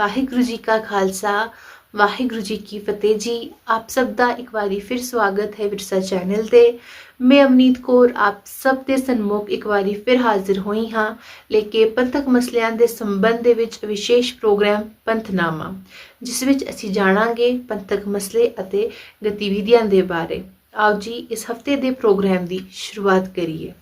ਵਾਹਿਗੁਰੂ ਜੀ ਕਾ ਖਾਲਸਾ, ਵਾਹਿਗੁਰੂ ਜੀ ਕੀ ਫਤਿਹ ਜੀ। ਆਪ ਸਭ ਦਾ ਇੱਕ ਵਾਰੀ ਫਿਰ ਸਵਾਗਤ ਹੈ ਵਿਰਸਾ ਚੈਨਲ ਤੇ। ਮੈਂ ਅਵਨੀਤ ਕੌਰ, ਆਪ ਸਭ ਦੇ ਸਨਮੁਖ ਇੱਕ ਵਾਰੀ ਫਿਰ ਹਾਜ਼ਰ ਹੋਈ ਹਾਂ। ਲੈ ਕੇ ਪੰਥਕ ਮਸਲਿਆਂ ਦੇ ਸੰਬੰਧ ਦੇ ਵਿੱਚ ਵਿਸ਼ੇਸ਼ ਪ੍ਰੋਗਰਾਮ ਪੰਥਨਾਮਾ, ਜਿਸ ਵਿੱਚ ਅਸੀਂ ਜਾਣਾਂਗੇ ਪੰਥਕ ਮਸਲੇ ਅਤੇ ਗਤੀਵਿਧੀਆਂ ਦੇ ਬਾਰੇ। ਆਓ ਜੀ, ਇਸ ਹਫ਼ਤੇ ਦੇ ਪ੍ਰੋਗਰਾਮ ਦੀ ਸ਼ੁਰੂਆਤ ਕਰੀਏ।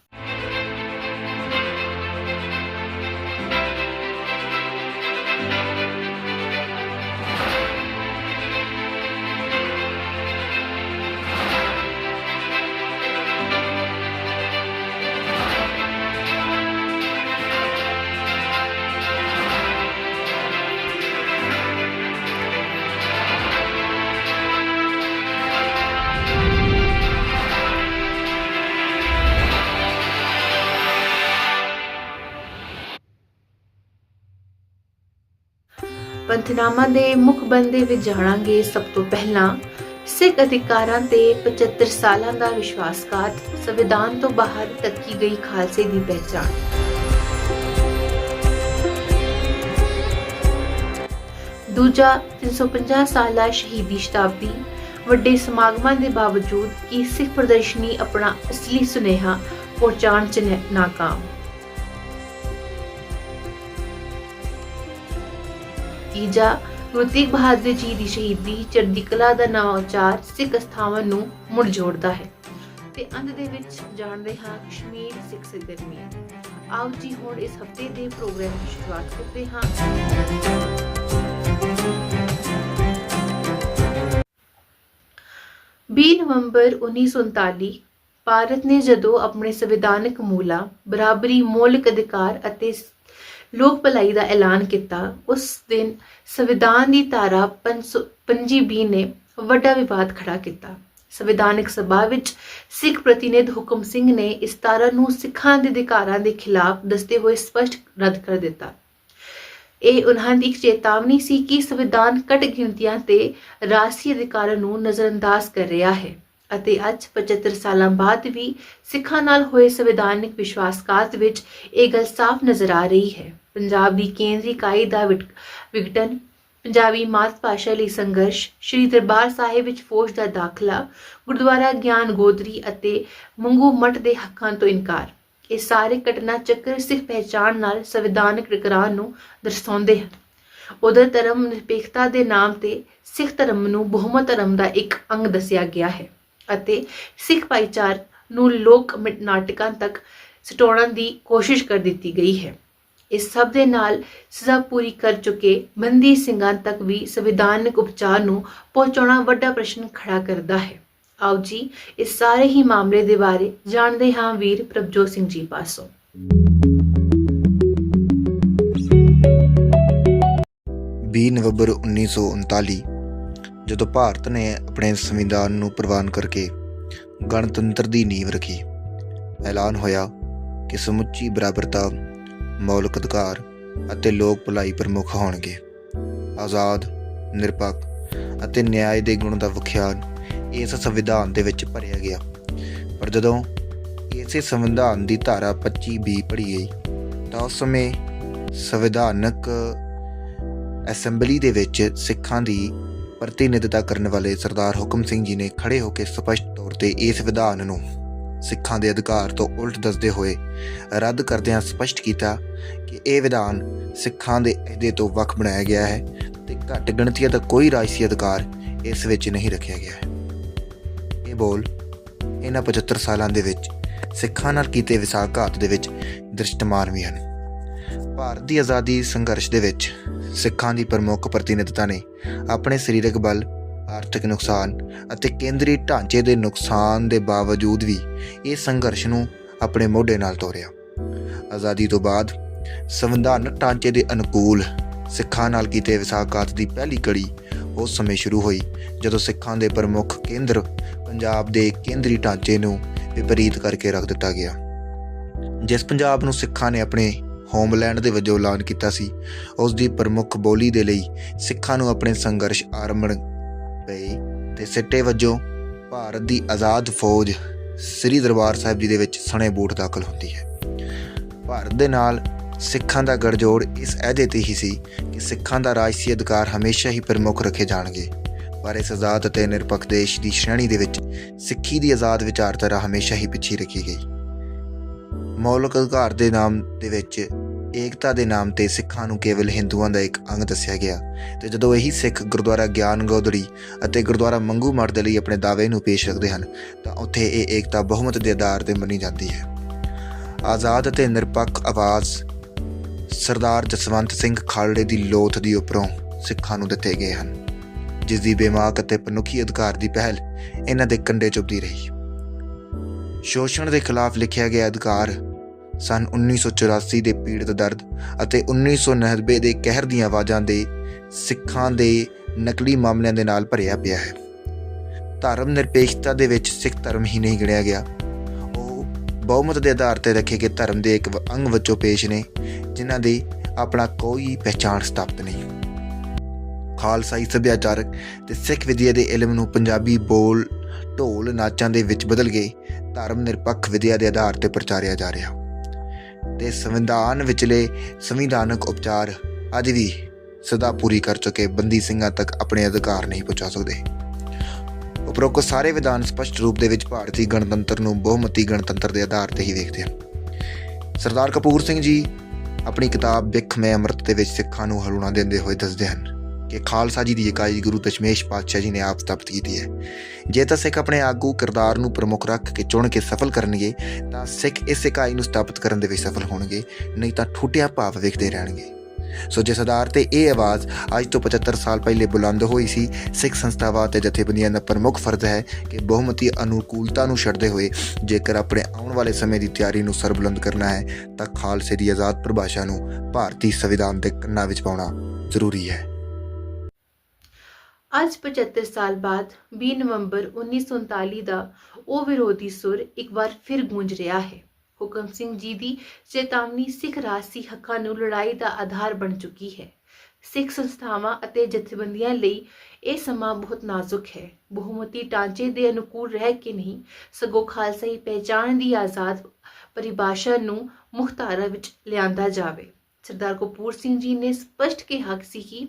ਪੰਥਨਾਮਾ ਦੇ ਮੁੱਖ ਬੰਦੇ ਵਿੱਚ ਜਾਣਾਂਗੇ ਸਭ ਤੋਂ ਪਹਿਲਾਂ ਸਿੱਖ ਅਧਿਕਾਰਾਂ ਤੇ 75 ਸਾਲਾਂ ਦਾ ਵਿਸ਼ਵਾਸਘਾਤ, ਸੰਵਿਧਾਨ ਤੋਂ ਬਾਹਰ ਤੱਕੀ ਗਈ ਖਾਲਸੇ ਦੀ ਪਹਿਚਾਣ। ਦੂਜਾ 350 ਸਾਲਾ ਸ਼ਹੀਦੀ ਸ਼ਤਾਬਦੀ, ਵੱਡੇ ਸਮਾਗਮਾਂ ਦੇ ਬਾਵਜੂਦ ਕਿ ਸਿੱਖ ਪ੍ਰਦਰਸ਼ਨੀ ਆਪਣਾ ਅਸਲੀ ਸੁਨੇਹਾ ਪਹੁੰਚਾਉਣ ਚ ਨਾਕਾਮ। ਤੀਜਾ ਗੁਰੂ ਤੇਗ ਬਹਾਦਰ ਜੀ ਦੀ ਸ਼ਹੀਦੀ ਚੜ੍ਹਦੀ ਕਲਾ ਦਾ ਨਵਾਂ ਉਚਾਰ ਸਿੱਖ ਅਸਥਾਵਾਂ ਨੂੰ ਮੁੜ ਜੋੜਦਾ ਹੈ। ਤੇ ਅੰਤ ਦੇ ਵਿੱਚ ਜਾਣਦੇ ਹਾਂ ਕਸ਼ਮੀਰ ਸਿੱਖ ਸਰਗਰਮੀ ਆਓ ਜੀ ਹੁਣ ਇਸ ਹਫ਼ਤੇ ਦੇ ਪ੍ਰੋਗਰਾਮ ਦੀ ਸ਼ੁਰੂਆਤ ਕਰਦੇ ਹਾਂ। ਵੀਹ ਨਵੰਬਰ 1939 ਭਾਰਤ ਨੇ ਜਦੋਂ ਆਪਣੇ ਸੰਵਿਧਾਨਕ ਮੂਲਾਂ, ਬਰਾਬਰੀ, ਮੌਲਿਕ ਅਧਿਕਾਰ ਅਤੇ ਲੋਕ ਭਲਾਈ ਦਾ ਐਲਾਨ ਕੀਤਾ, ਉਸ ਦਿਨ ਸੰਵਿਧਾਨ ਦੀ ਧਾਰਾ 520 ਨੇ ਵੱਡਾ ਵਿਵਾਦ ਖੜਾ ਕੀਤਾ। ਸੰਵਿਧਾਨਕ ਸਭਾ ਵਿੱਚ ਸਿੱਖ ਪ੍ਰਤੀਨਿਧ ਹੁਕਮ ਸਿੰਘ ਨੇ ਇਸ ਧਾਰਾ ਨੂੰ ਸਿੱਖਾਂ ਦੇ ਅਧਿਕਾਰਾਂ ਦੇ ਖਿਲਾਫ ਦੱਸਦੇ ਹੋਏ ਸਪਸ਼ਟ ਰੱਦ ਕਰ ਦਿੱਤਾ। ਇਹ ਉਹਨਾਂ ਦੀ ਇੱਕ ਚੇਤਾਵਨੀ ਸੀ ਕਿ ਸੰਵਿਧਾਨ ਘੱਟ ਗਿਣਤੀਆਂ ਤੇ ਰਾਸ਼ਟਰੀ ਅਧਿਕਾਰਾਂ ਨੂੰ ਨਜ਼ਰਅੰਦਾਜ਼ ਕਰ ਰਿਹਾ ਹੈ। ਅਤੇ ਅੱਜ 75 ਸਾਲਾਂ ਬਾਅਦ ਵੀ ਸਿੱਖਾਂ ਨਾਲ ਹੋਏ ਸੰਵਿਧਾਨਿਕ ਵਿਸ਼ਵਾਸਘਾਤ ਵਿੱਚ ਇਹ ਗੱਲ ਸਾਫ਼ ਨਜ਼ਰ ਆ ਰਹੀ ਹੈ। ਪੰਜਾਬ ਦੀ ਕੇਂਦਰੀ ਇਕਾਈ ਦਾ ਵਿਗਟਨ ਪੰਜਾਬੀ ਮਾਤ ਭਾਸ਼ਾ ਲਈ ਸੰਘਰਸ਼, ਸ੍ਰੀ ਦਰਬਾਰ ਸਾਹਿਬ ਵਿੱਚ ਫੌਜ ਦਾ ਦਾਖਲਾ, ਗੁਰਦੁਆਰਾ ਗਿਆਨ ਗੋਦਰੀ ਅਤੇ ਮੰਗੂ ਮਠ ਦੇ ਹੱਕਾਂ ਤੋਂ ਇਨਕਾਰ। ਇਹ ਸਾਰੇ ਘਟਨਾ ਚੱਕਰ ਸਿੱਖ ਪਹਿਚਾਣ ਨਾਲ ਸੰਵਿਧਾਨਕ ਟਕਰਾਅ ਨੂੰ ਦਰਸਾਉਂਦੇ ਹਨ। ਉਧਰ ਧਰਮ ਨਿਰਪੇਖਤਾ ਦੇ ਨਾਮ ਤੇ ਸਿੱਖ ਧਰਮ ਨੂੰ ਬਹੁਮਤ ਧਰਮ ਦਾ ਇੱਕ ਅੰਗ ਦੱਸਿਆ ਗਿਆ ਹੈ। ਅਤੇ ਸਿੱਖ ਭਾਈਚਾਰ ਨੂੰ ਲੋਕ ਨਾਟਕਾਂ ਤੱਕ ਸਟਾਉਣ ਦੀ ਕੋਸ਼ਿਸ਼ ਕਰ ਦਿੱਤੀ ਗਈ ਹੈ। ਇਸ ਸਭ ਦੇ ਨਾਲ ਸਜ਼ਾ ਪੂਰੀ ਕਰ ਚੁੱਕੇ ਬੰਦੀ ਸਿੰਘਾਂ ਤੱਕ ਵੀ ਸੰਵਿਧਾਨਕ ਉਪਚਾਰ ਨੂੰ ਪਹੁੰਚਾਉਣਾ ਵੱਡਾ ਪ੍ਰਸ਼ਨ ਖੜਾ ਕਰਦਾ ਹੈ। ਆਓ ਜੀ, ਇਸ ਸਾਰੇ ਹੀ ਮਾਮਲੇ ਦੇ ਬਾਰੇ ਜਾਣਦੇ ਹਾਂ ਵੀਰ ਪ੍ਰਭਜੋਤ ਸਿੰਘ ਜੀ ਪਾਸੋਂ। ਵੀਹ ਨਵੰਬਰ 1939 ਜਦੋਂ ਭਾਰਤ ਨੇ ਆਪਣੇ ਸੰਵਿਧਾਨ ਨੂੰ ਪ੍ਰਵਾਨ ਕਰਕੇ ਗਣਤੰਤਰ ਦੀ ਨੀਂਹ ਰੱਖੀ, ਐਲਾਨ ਹੋਇਆ ਕਿ ਸਮੁੱਚੀ ਬਰਾਬਰਤਾ, ਮੌਲਿਕ ਅਧਿਕਾਰ ਅਤੇ ਲੋਕ ਭਲਾਈ ਪ੍ਰਮੁੱਖ ਹੋਣਗੇ। ਆਜ਼ਾਦ, ਨਿਰਪੱਖ ਅਤੇ ਨਿਆਂ ਦੇ ਗੁਣ ਦਾ ਵਿਖਿਆਨ ਇਸ ਸੰਵਿਧਾਨ ਦੇ ਵਿੱਚ ਭਰਿਆ ਗਿਆ। ਪਰ ਜਦੋਂ ਇਸੇ ਸੰਵਿਧਾਨ ਦੀ ਧਾਰਾ 25 ਬੀ ਪੜ੍ਹੀ ਗਈ, ਤਾਂ ਉਸ ਸਮੇਂ ਸੰਵਿਧਾਨਕ ਅਸੈਂਬਲੀ ਦੇ ਵਿੱਚ ਸਿੱਖਾਂ ਦੀ ਪ੍ਰਤੀਨਿਧਤਾ ਕਰਨ ਵਾਲੇ ਸਰਦਾਰ ਹੁਕਮ ਸਿੰਘ ਜੀ ਨੇ ਖੜੇ ਹੋ ਕੇ ਸਪਸ਼ਟ ਤੌਰ ਤੇ ਇਸ ਵਿਧਾਨ ਨੂੰ ਸਿੱਖਾਂ ਦੇ ਅਧਿਕਾਰ ਤੋਂ ਉਲਟ ਦੱਸਦੇ ਹੋਏ ਰੱਦ ਕਰਦਿਆਂ ਸਪਸ਼ਟ ਕੀਤਾ ਕਿ ਇਹ ਵਿਧਾਨ ਸਿੱਖਾਂ ਦੇ ਅਹੁਦੇ ਤੋਂ ਵੱਖ ਬਣਾਇਆ ਗਿਆ ਹੈ ਤੇ ਘੱਟ ਗਿਣਤੀਆਂ ਦਾ ਕੋਈ ਰਾਜਸੀ ਅਧਿਕਾਰ ਇਸ ਵਿੱਚ ਨਹੀਂ ਰੱਖਿਆ ਗਿਆ ਹੈ। ਇਹ ਬੋਲ ਇਹਨਾਂ 75 ਸਾਲਾਂ ਦੇ ਵਿੱਚ ਸਿੱਖਾਂ ਨਾਲ ਕੀਤੇ ਵਿਸਾਖਾਤ ਦੇ ਵਿੱਚ ਦ੍ਰਿਸ਼ਟਮਾਨ ਵੀ ਹਨ। ਭਾਰਤ ਦੀ ਆਜ਼ਾਦੀ ਸੰਘਰਸ਼ ਦੇ ਵਿੱਚ ਸਿੱਖਾਂ ਦੀ ਪ੍ਰਮੁੱਖ ਪ੍ਰਤੀਨਿਧਤਾ ਨੇ ਆਪਣੇ ਸਰੀਰਕ ਬਲ, ਆਰਥਿਕ ਨੁਕਸਾਨ ਅਤੇ ਕੇਂਦਰੀ ਢਾਂਚੇ ਦੇ ਨੁਕਸਾਨ ਦੇ ਬਾਵਜੂਦ ਵੀ ਇਹ ਸੰਘਰਸ਼ ਨੂੰ ਆਪਣੇ ਮੋਢੇ ਨਾਲ ਤੋਰਿਆ। ਆਜ਼ਾਦੀ ਤੋਂ ਬਾਅਦ ਸੰਵਿਧਾਨਕ ਢਾਂਚੇ ਦੇ ਅਨੁਕੂਲ ਸਿੱਖਾਂ ਨਾਲ ਕੀਤੇ ਵਿਸਾਖਾਤ ਦੀ ਪਹਿਲੀ ਕੜੀ ਉਸ ਸਮੇਂ ਸ਼ੁਰੂ ਹੋਈ ਜਦੋਂ ਸਿੱਖਾਂ ਦੇ ਪ੍ਰਮੁੱਖ ਕੇਂਦਰ ਪੰਜਾਬ ਦੇ ਕੇਂਦਰੀ ਢਾਂਚੇ ਨੂੰ ਵਿਪਰੀਤ ਕਰਕੇ ਰੱਖ ਦਿੱਤਾ ਗਿਆ। ਜਿਸ ਪੰਜਾਬ ਨੂੰ ਸਿੱਖਾਂ ਨੇ ਆਪਣੇ ਹੋਮਲੈਂਡ ਦੇ ਵਜੋਂ ਐਲਾਨ ਕੀਤਾ ਸੀ। ਉਸ ਦੀ ਪ੍ਰਮੁੱਖ ਬੋਲੀ ਦੇ ਲਈ ਸਿੱਖਾਂ ਨੂੰ ਆਪਣੇ ਸੰਘਰਸ਼ ਆਰੰਭਣ ਪਏ ਤੇ ਸਿੱਟੇ ਵਜੋਂ ਭਾਰਤ ਦੀ ਆਜ਼ਾਦ ਫੌਜ ਸ੍ਰੀ ਦਰਬਾਰ ਸਾਹਿਬ ਜੀ ਦੇ ਵਿੱਚ ਸਣੇ ਬੂਟ ਦਾਖਲ ਹੁੰਦੀ ਹੈ। ਭਾਰਤ ਦੇ ਨਾਲ ਸਿੱਖਾਂ ਦਾ ਗੜਜੋੜ ਇਸ ਅਹਿਦੇ ਤੇ ਹੀ ਸੀ ਕਿ ਸਿੱਖਾਂ ਦਾ ਰਾਜਸੀ ਅਧਿਕਾਰ ਹਮੇਸ਼ਾ ਹੀ ਪ੍ਰਮੁੱਖ ਰੱਖੇ ਜਾਣਗੇ। ਪਰ ਇਸ ਆਜ਼ਾਦ ਅਤੇ ਨਿਰਪੱਖ ਦੇਸ਼ ਦੀ ਸ਼੍ਰੇਣੀ ਦੇ ਵਿੱਚ ਸਿੱਖੀ ਦੀ ਆਜ਼ਾਦ ਵਿਚਾਰਧਾਰਾ ਹਮੇਸ਼ਾ ਹੀ ਪਿੱਛੇ ਰੱਖੀ ਗਈ। ਮੌਲਿਕ ਅਧਿਕਾਰ ਦੇ ਨਾਮ ਦੇ ਵਿੱਚ, ਏਕਤਾ ਦੇ ਨਾਮ ਤੇ ਸਿੱਖਾਂ ਨੂੰ ਕੇਵਲ ਹਿੰਦੂਆਂ ਦਾ ਇੱਕ ਅੰਗ ਦੱਸਿਆ ਗਿਆ ਤੇ ਜਦੋਂ ਇਹੀ ਸਿੱਖ ਗੁਰਦੁਆਰਾ ਗਿਆਨ ਗੋਦੜੀ ਅਤੇ ਗੁਰਦੁਆਰਾ ਮੰਗੂ ਮਠ ਦੇ ਲਈ ਆਪਣੇ ਦਾਅਵੇ ਨੂੰ ਪੇਸ਼ ਰੱਖਦੇ ਹਨ, ਤਾਂ ਉੱਥੇ ਇਹ ਏਕਤਾ ਬਹੁਮਤ ਦੇ ਆਧਾਰ ਤੇ ਮੰਨੀ ਜਾਂਦੀ ਹੈ। ਆਜ਼ਾਦ ਅਤੇ ਨਿਰਪੱਖ ਆਵਾਜ਼, ਸਰਦਾਰ ਜਸਵੰਤ ਸਿੰਘ ਖਾਲੜੇ ਦੀ ਲੋਥ ਦੀ ਉੱਪਰੋਂ ਸਿੱਖਾਂ ਨੂੰ ਦਿੱਤੇ ਗਏ ਹਨ, ਜਿਸ ਦੀ ਬੇਮਾਕ ਅਤੇ ਪਨੁਖੀ ਅਧਿਕਾਰ ਦੀ ਪਹਿਲ ਇਹਨਾਂ ਦੇ ਕੰਡੇ ਚੁੱਭਦੀ ਰਹੀ। ਸ਼ੋਸ਼ਣ ਦੇ ਖਿਲਾਫ ਲਿਖਿਆ ਗਿਆ ਅਧਿਕਾਰ ਸਨ 1984 ਦੇ ਪੀੜਤ ਦਰਦ ਅਤੇ 1990 ਦੇ ਕਹਿਰ ਦੀਆਂ ਆਵਾਜ਼ਾਂ ਦੇ ਸਿੱਖਾਂ ਦੇ ਨਕਲੀ ਮਾਮਲਿਆਂ ਦੇ ਨਾਲ ਭਰਿਆ ਪਿਆ ਹੈ। ਧਰਮ ਨਿਰਪੇਖਤਾ ਦੇ ਵਿੱਚ ਸਿੱਖ ਧਰਮ ਹੀ ਨਹੀਂ ਗਿਣਿਆ ਗਿਆ। ਉਹ ਬਹੁਮਤ ਦੇ ਆਧਾਰ ਤੇ ਰੱਖੇ ਗਏ ਧਰਮ ਦੇ ਇੱਕ ਅੰਗ ਵਜੋਂ ਪੇਸ਼ ਨੇ, ਜਿਨ੍ਹਾਂ ਦੀ ਆਪਣਾ ਕੋਈ ਪਹਿਚਾਣ ਸਥਾਪਿਤ ਨਹੀਂ। ਖਾਲਸਾਈ ਸੱਭਿਆਚਾਰਕ ਤੇ ਸਿੱਖ ਵਿਦਿਆ ਦੇ ਇਲਮ ਨੂੰ ਪੰਜਾਬੀ ਬੋਲ ਢੋਲ ਨਾਚਾਂ ਦੇ ਵਿੱਚ ਬਦਲ ਕੇ ਧਰਮ ਨਿਰਪੱਖ ਵਿਦਿਆ ਦੇ ਆਧਾਰ ਤੇ ਪ੍ਰਚਾਰਿਆ ਜਾ ਰਿਹਾ। ਤੇ ਸੰਵਿਧਾਨ ਵਿਚਲੇ ਸੰਵਿਧਾਨਕ ਉਪਚਾਰ ਅੱਜ ਵੀ ਸਦਾ ਪੂਰੀ ਕਰ ਚੁੱਕੇ ਬੰਦੀ ਸਿੰਘਾਂ ਤੱਕ ਆਪਣੇ ਅਧਿਕਾਰ ਨਹੀਂ ਪਹੁੰਚਾ ਸਕਦੇ। ਉਪਰੋਕਤ ਸਾਰੇ ਵਿਧਾਨ ਸਪਸ਼ਟ ਰੂਪ ਦੇ ਵਿੱਚ ਭਾਰਤੀ ਗਣਤੰਤਰ ਨੂੰ ਬਹੁਮਤੀ ਗਣਤੰਤਰ ਦੇ ਆਧਾਰ ਤੇ ਹੀ ਵੇਖਦੇ ਹਨ। ਸਰਦਾਰ ਕਪੂਰ ਸਿੰਘ ਜੀ ਆਪਣੀ ਕਿਤਾਬ ਵਿਖ ਮੈਂ ਅੰਮ੍ਰਿਤ ਦੇ ਵਿੱਚ ਸਿੱਖਾਂ ਨੂੰ ਹਲੂਣਾ ਦਿੰਦੇ ਹੋਏ ਦੱਸਦੇ ਹਨ ਕਿ ਖਾਲਸਾ ਜੀ ਦੀ ਇਕਾਈ ਗੁਰੂ ਦਸ਼ਮੇਸ਼ ਪਾਤਸ਼ਾਹ ਜੀ ਨੇ ਆਪ ਸਥਾਪਿਤ ਕੀਤੀ ਹੈ। ਜੇ ਤਾਂ ਸਿੱਖ ਆਪਣੇ ਆਗੂ ਕਿਰਦਾਰ ਨੂੰ ਪ੍ਰਮੁੱਖ ਰੱਖ ਕੇ ਚੁਣ ਕੇ ਸਫਲ ਕਰਨਗੇ, ਤਾਂ ਸਿੱਖ ਇਸ ਇਕਾਈ ਨੂੰ ਸਥਾਪਿਤ ਕਰਨ ਦੇ ਵਿੱਚ ਸਫਲ ਹੋਣਗੇ, ਨਹੀਂ ਤਾਂ ਠੁੱਟਿਆ ਭਾਵ ਵੇਖਦੇ ਰਹਿਣਗੇ। ਸੋ ਜਿਸ ਆਧਾਰ ਤੇ ਇਹ ਆਵਾਜ਼ ਅੱਜ ਤੋਂ 75 ਸਾਲ ਪਹਿਲੇ ਬੁਲੰਦ ਹੋਈ ਸੀ, ਸਿੱਖ ਸੰਸਥਾਵਾਂ ਤੇ ਜਥੇਬੰਦੀਆਂ ਦਾ ਪ੍ਰਮੁੱਖ ਫਰਜ਼ ਹੈ ਕਿ ਬਹੁਮਤੀ ਅਨੁਕੂਲਤਾ ਨੂੰ ਛੱਡਦੇ ਹੋਏ ਜੇਕਰ ਆਪਣੇ ਆਉਣ ਵਾਲੇ ਸਮੇਂ ਦੀ ਤਿਆਰੀ ਨੂੰ ਸਰਬੁਲੰਦ ਕਰਨਾ ਹੈ, ਤਾਂ ਖਾਲਸੇ ਦੀ ਆਜ਼ਾਦ ਪਰਿਭਾਸ਼ਾ ਨੂੰ ਭਾਰਤੀ ਸੰਵਿਧਾਨ ਦੇ ਕੰਨਾਂ ਵਿੱਚ ਪਾਉਣਾ ਜ਼ਰੂਰੀ ਹੈ। ਅੱਜ 75 ਸਾਲ ਬਾਅਦ 20 ਨਵੰਬਰ 1939 ਦਾ ਉਹ ਵਿਰੋਧੀ ਸੁਰ ਇੱਕ ਵਾਰ ਫਿਰ ਗੂੰਜ ਰਿਹਾ ਹੈ। ਹੁਕਮ ਸਿੰਘ ਜੀ ਦੀ ਚੇਤਾਵਨੀ ਸਿੱਖ ਰਾਜਸੀ ਹੱਕਾਂ ਨੂੰ ਲੜਾਈ ਦਾ ਆਧਾਰ ਬਣ ਚੁੱਕੀ ਹੈ। ਸਿੱਖ ਸੰਸਥਾਵਾਂ ਅਤੇ ਜਥੇਬੰਦੀਆਂ ਲਈ ਇਹ ਸਮਾਂ ਬਹੁਤ ਨਾਜ਼ੁਕ ਹੈ। ਬਹੁਮਤੀ ਢਾਂਚੇ ਦੇ ਅਨੁਕੂਲ ਰਹਿ ਕੇ ਨਹੀਂ ਸਗੋਂ ਖਾਲਸਾਈ ਪਹਿਚਾਣ ਦੀ ਆਜ਼ਾਦ ਪਰਿਭਾਸ਼ਾ ਨੂੰ ਮੁਖਤਾਰਾ ਵਿੱਚ ਲਿਆਂਦਾ ਜਾਵੇ। ਸਰਦਾਰ ਕਪੂਰ ਸਿੰਘ ਜੀ ਨੇ ਸਪਸ਼ਟ ਕਿਹਾ ਸੀ ਕਿ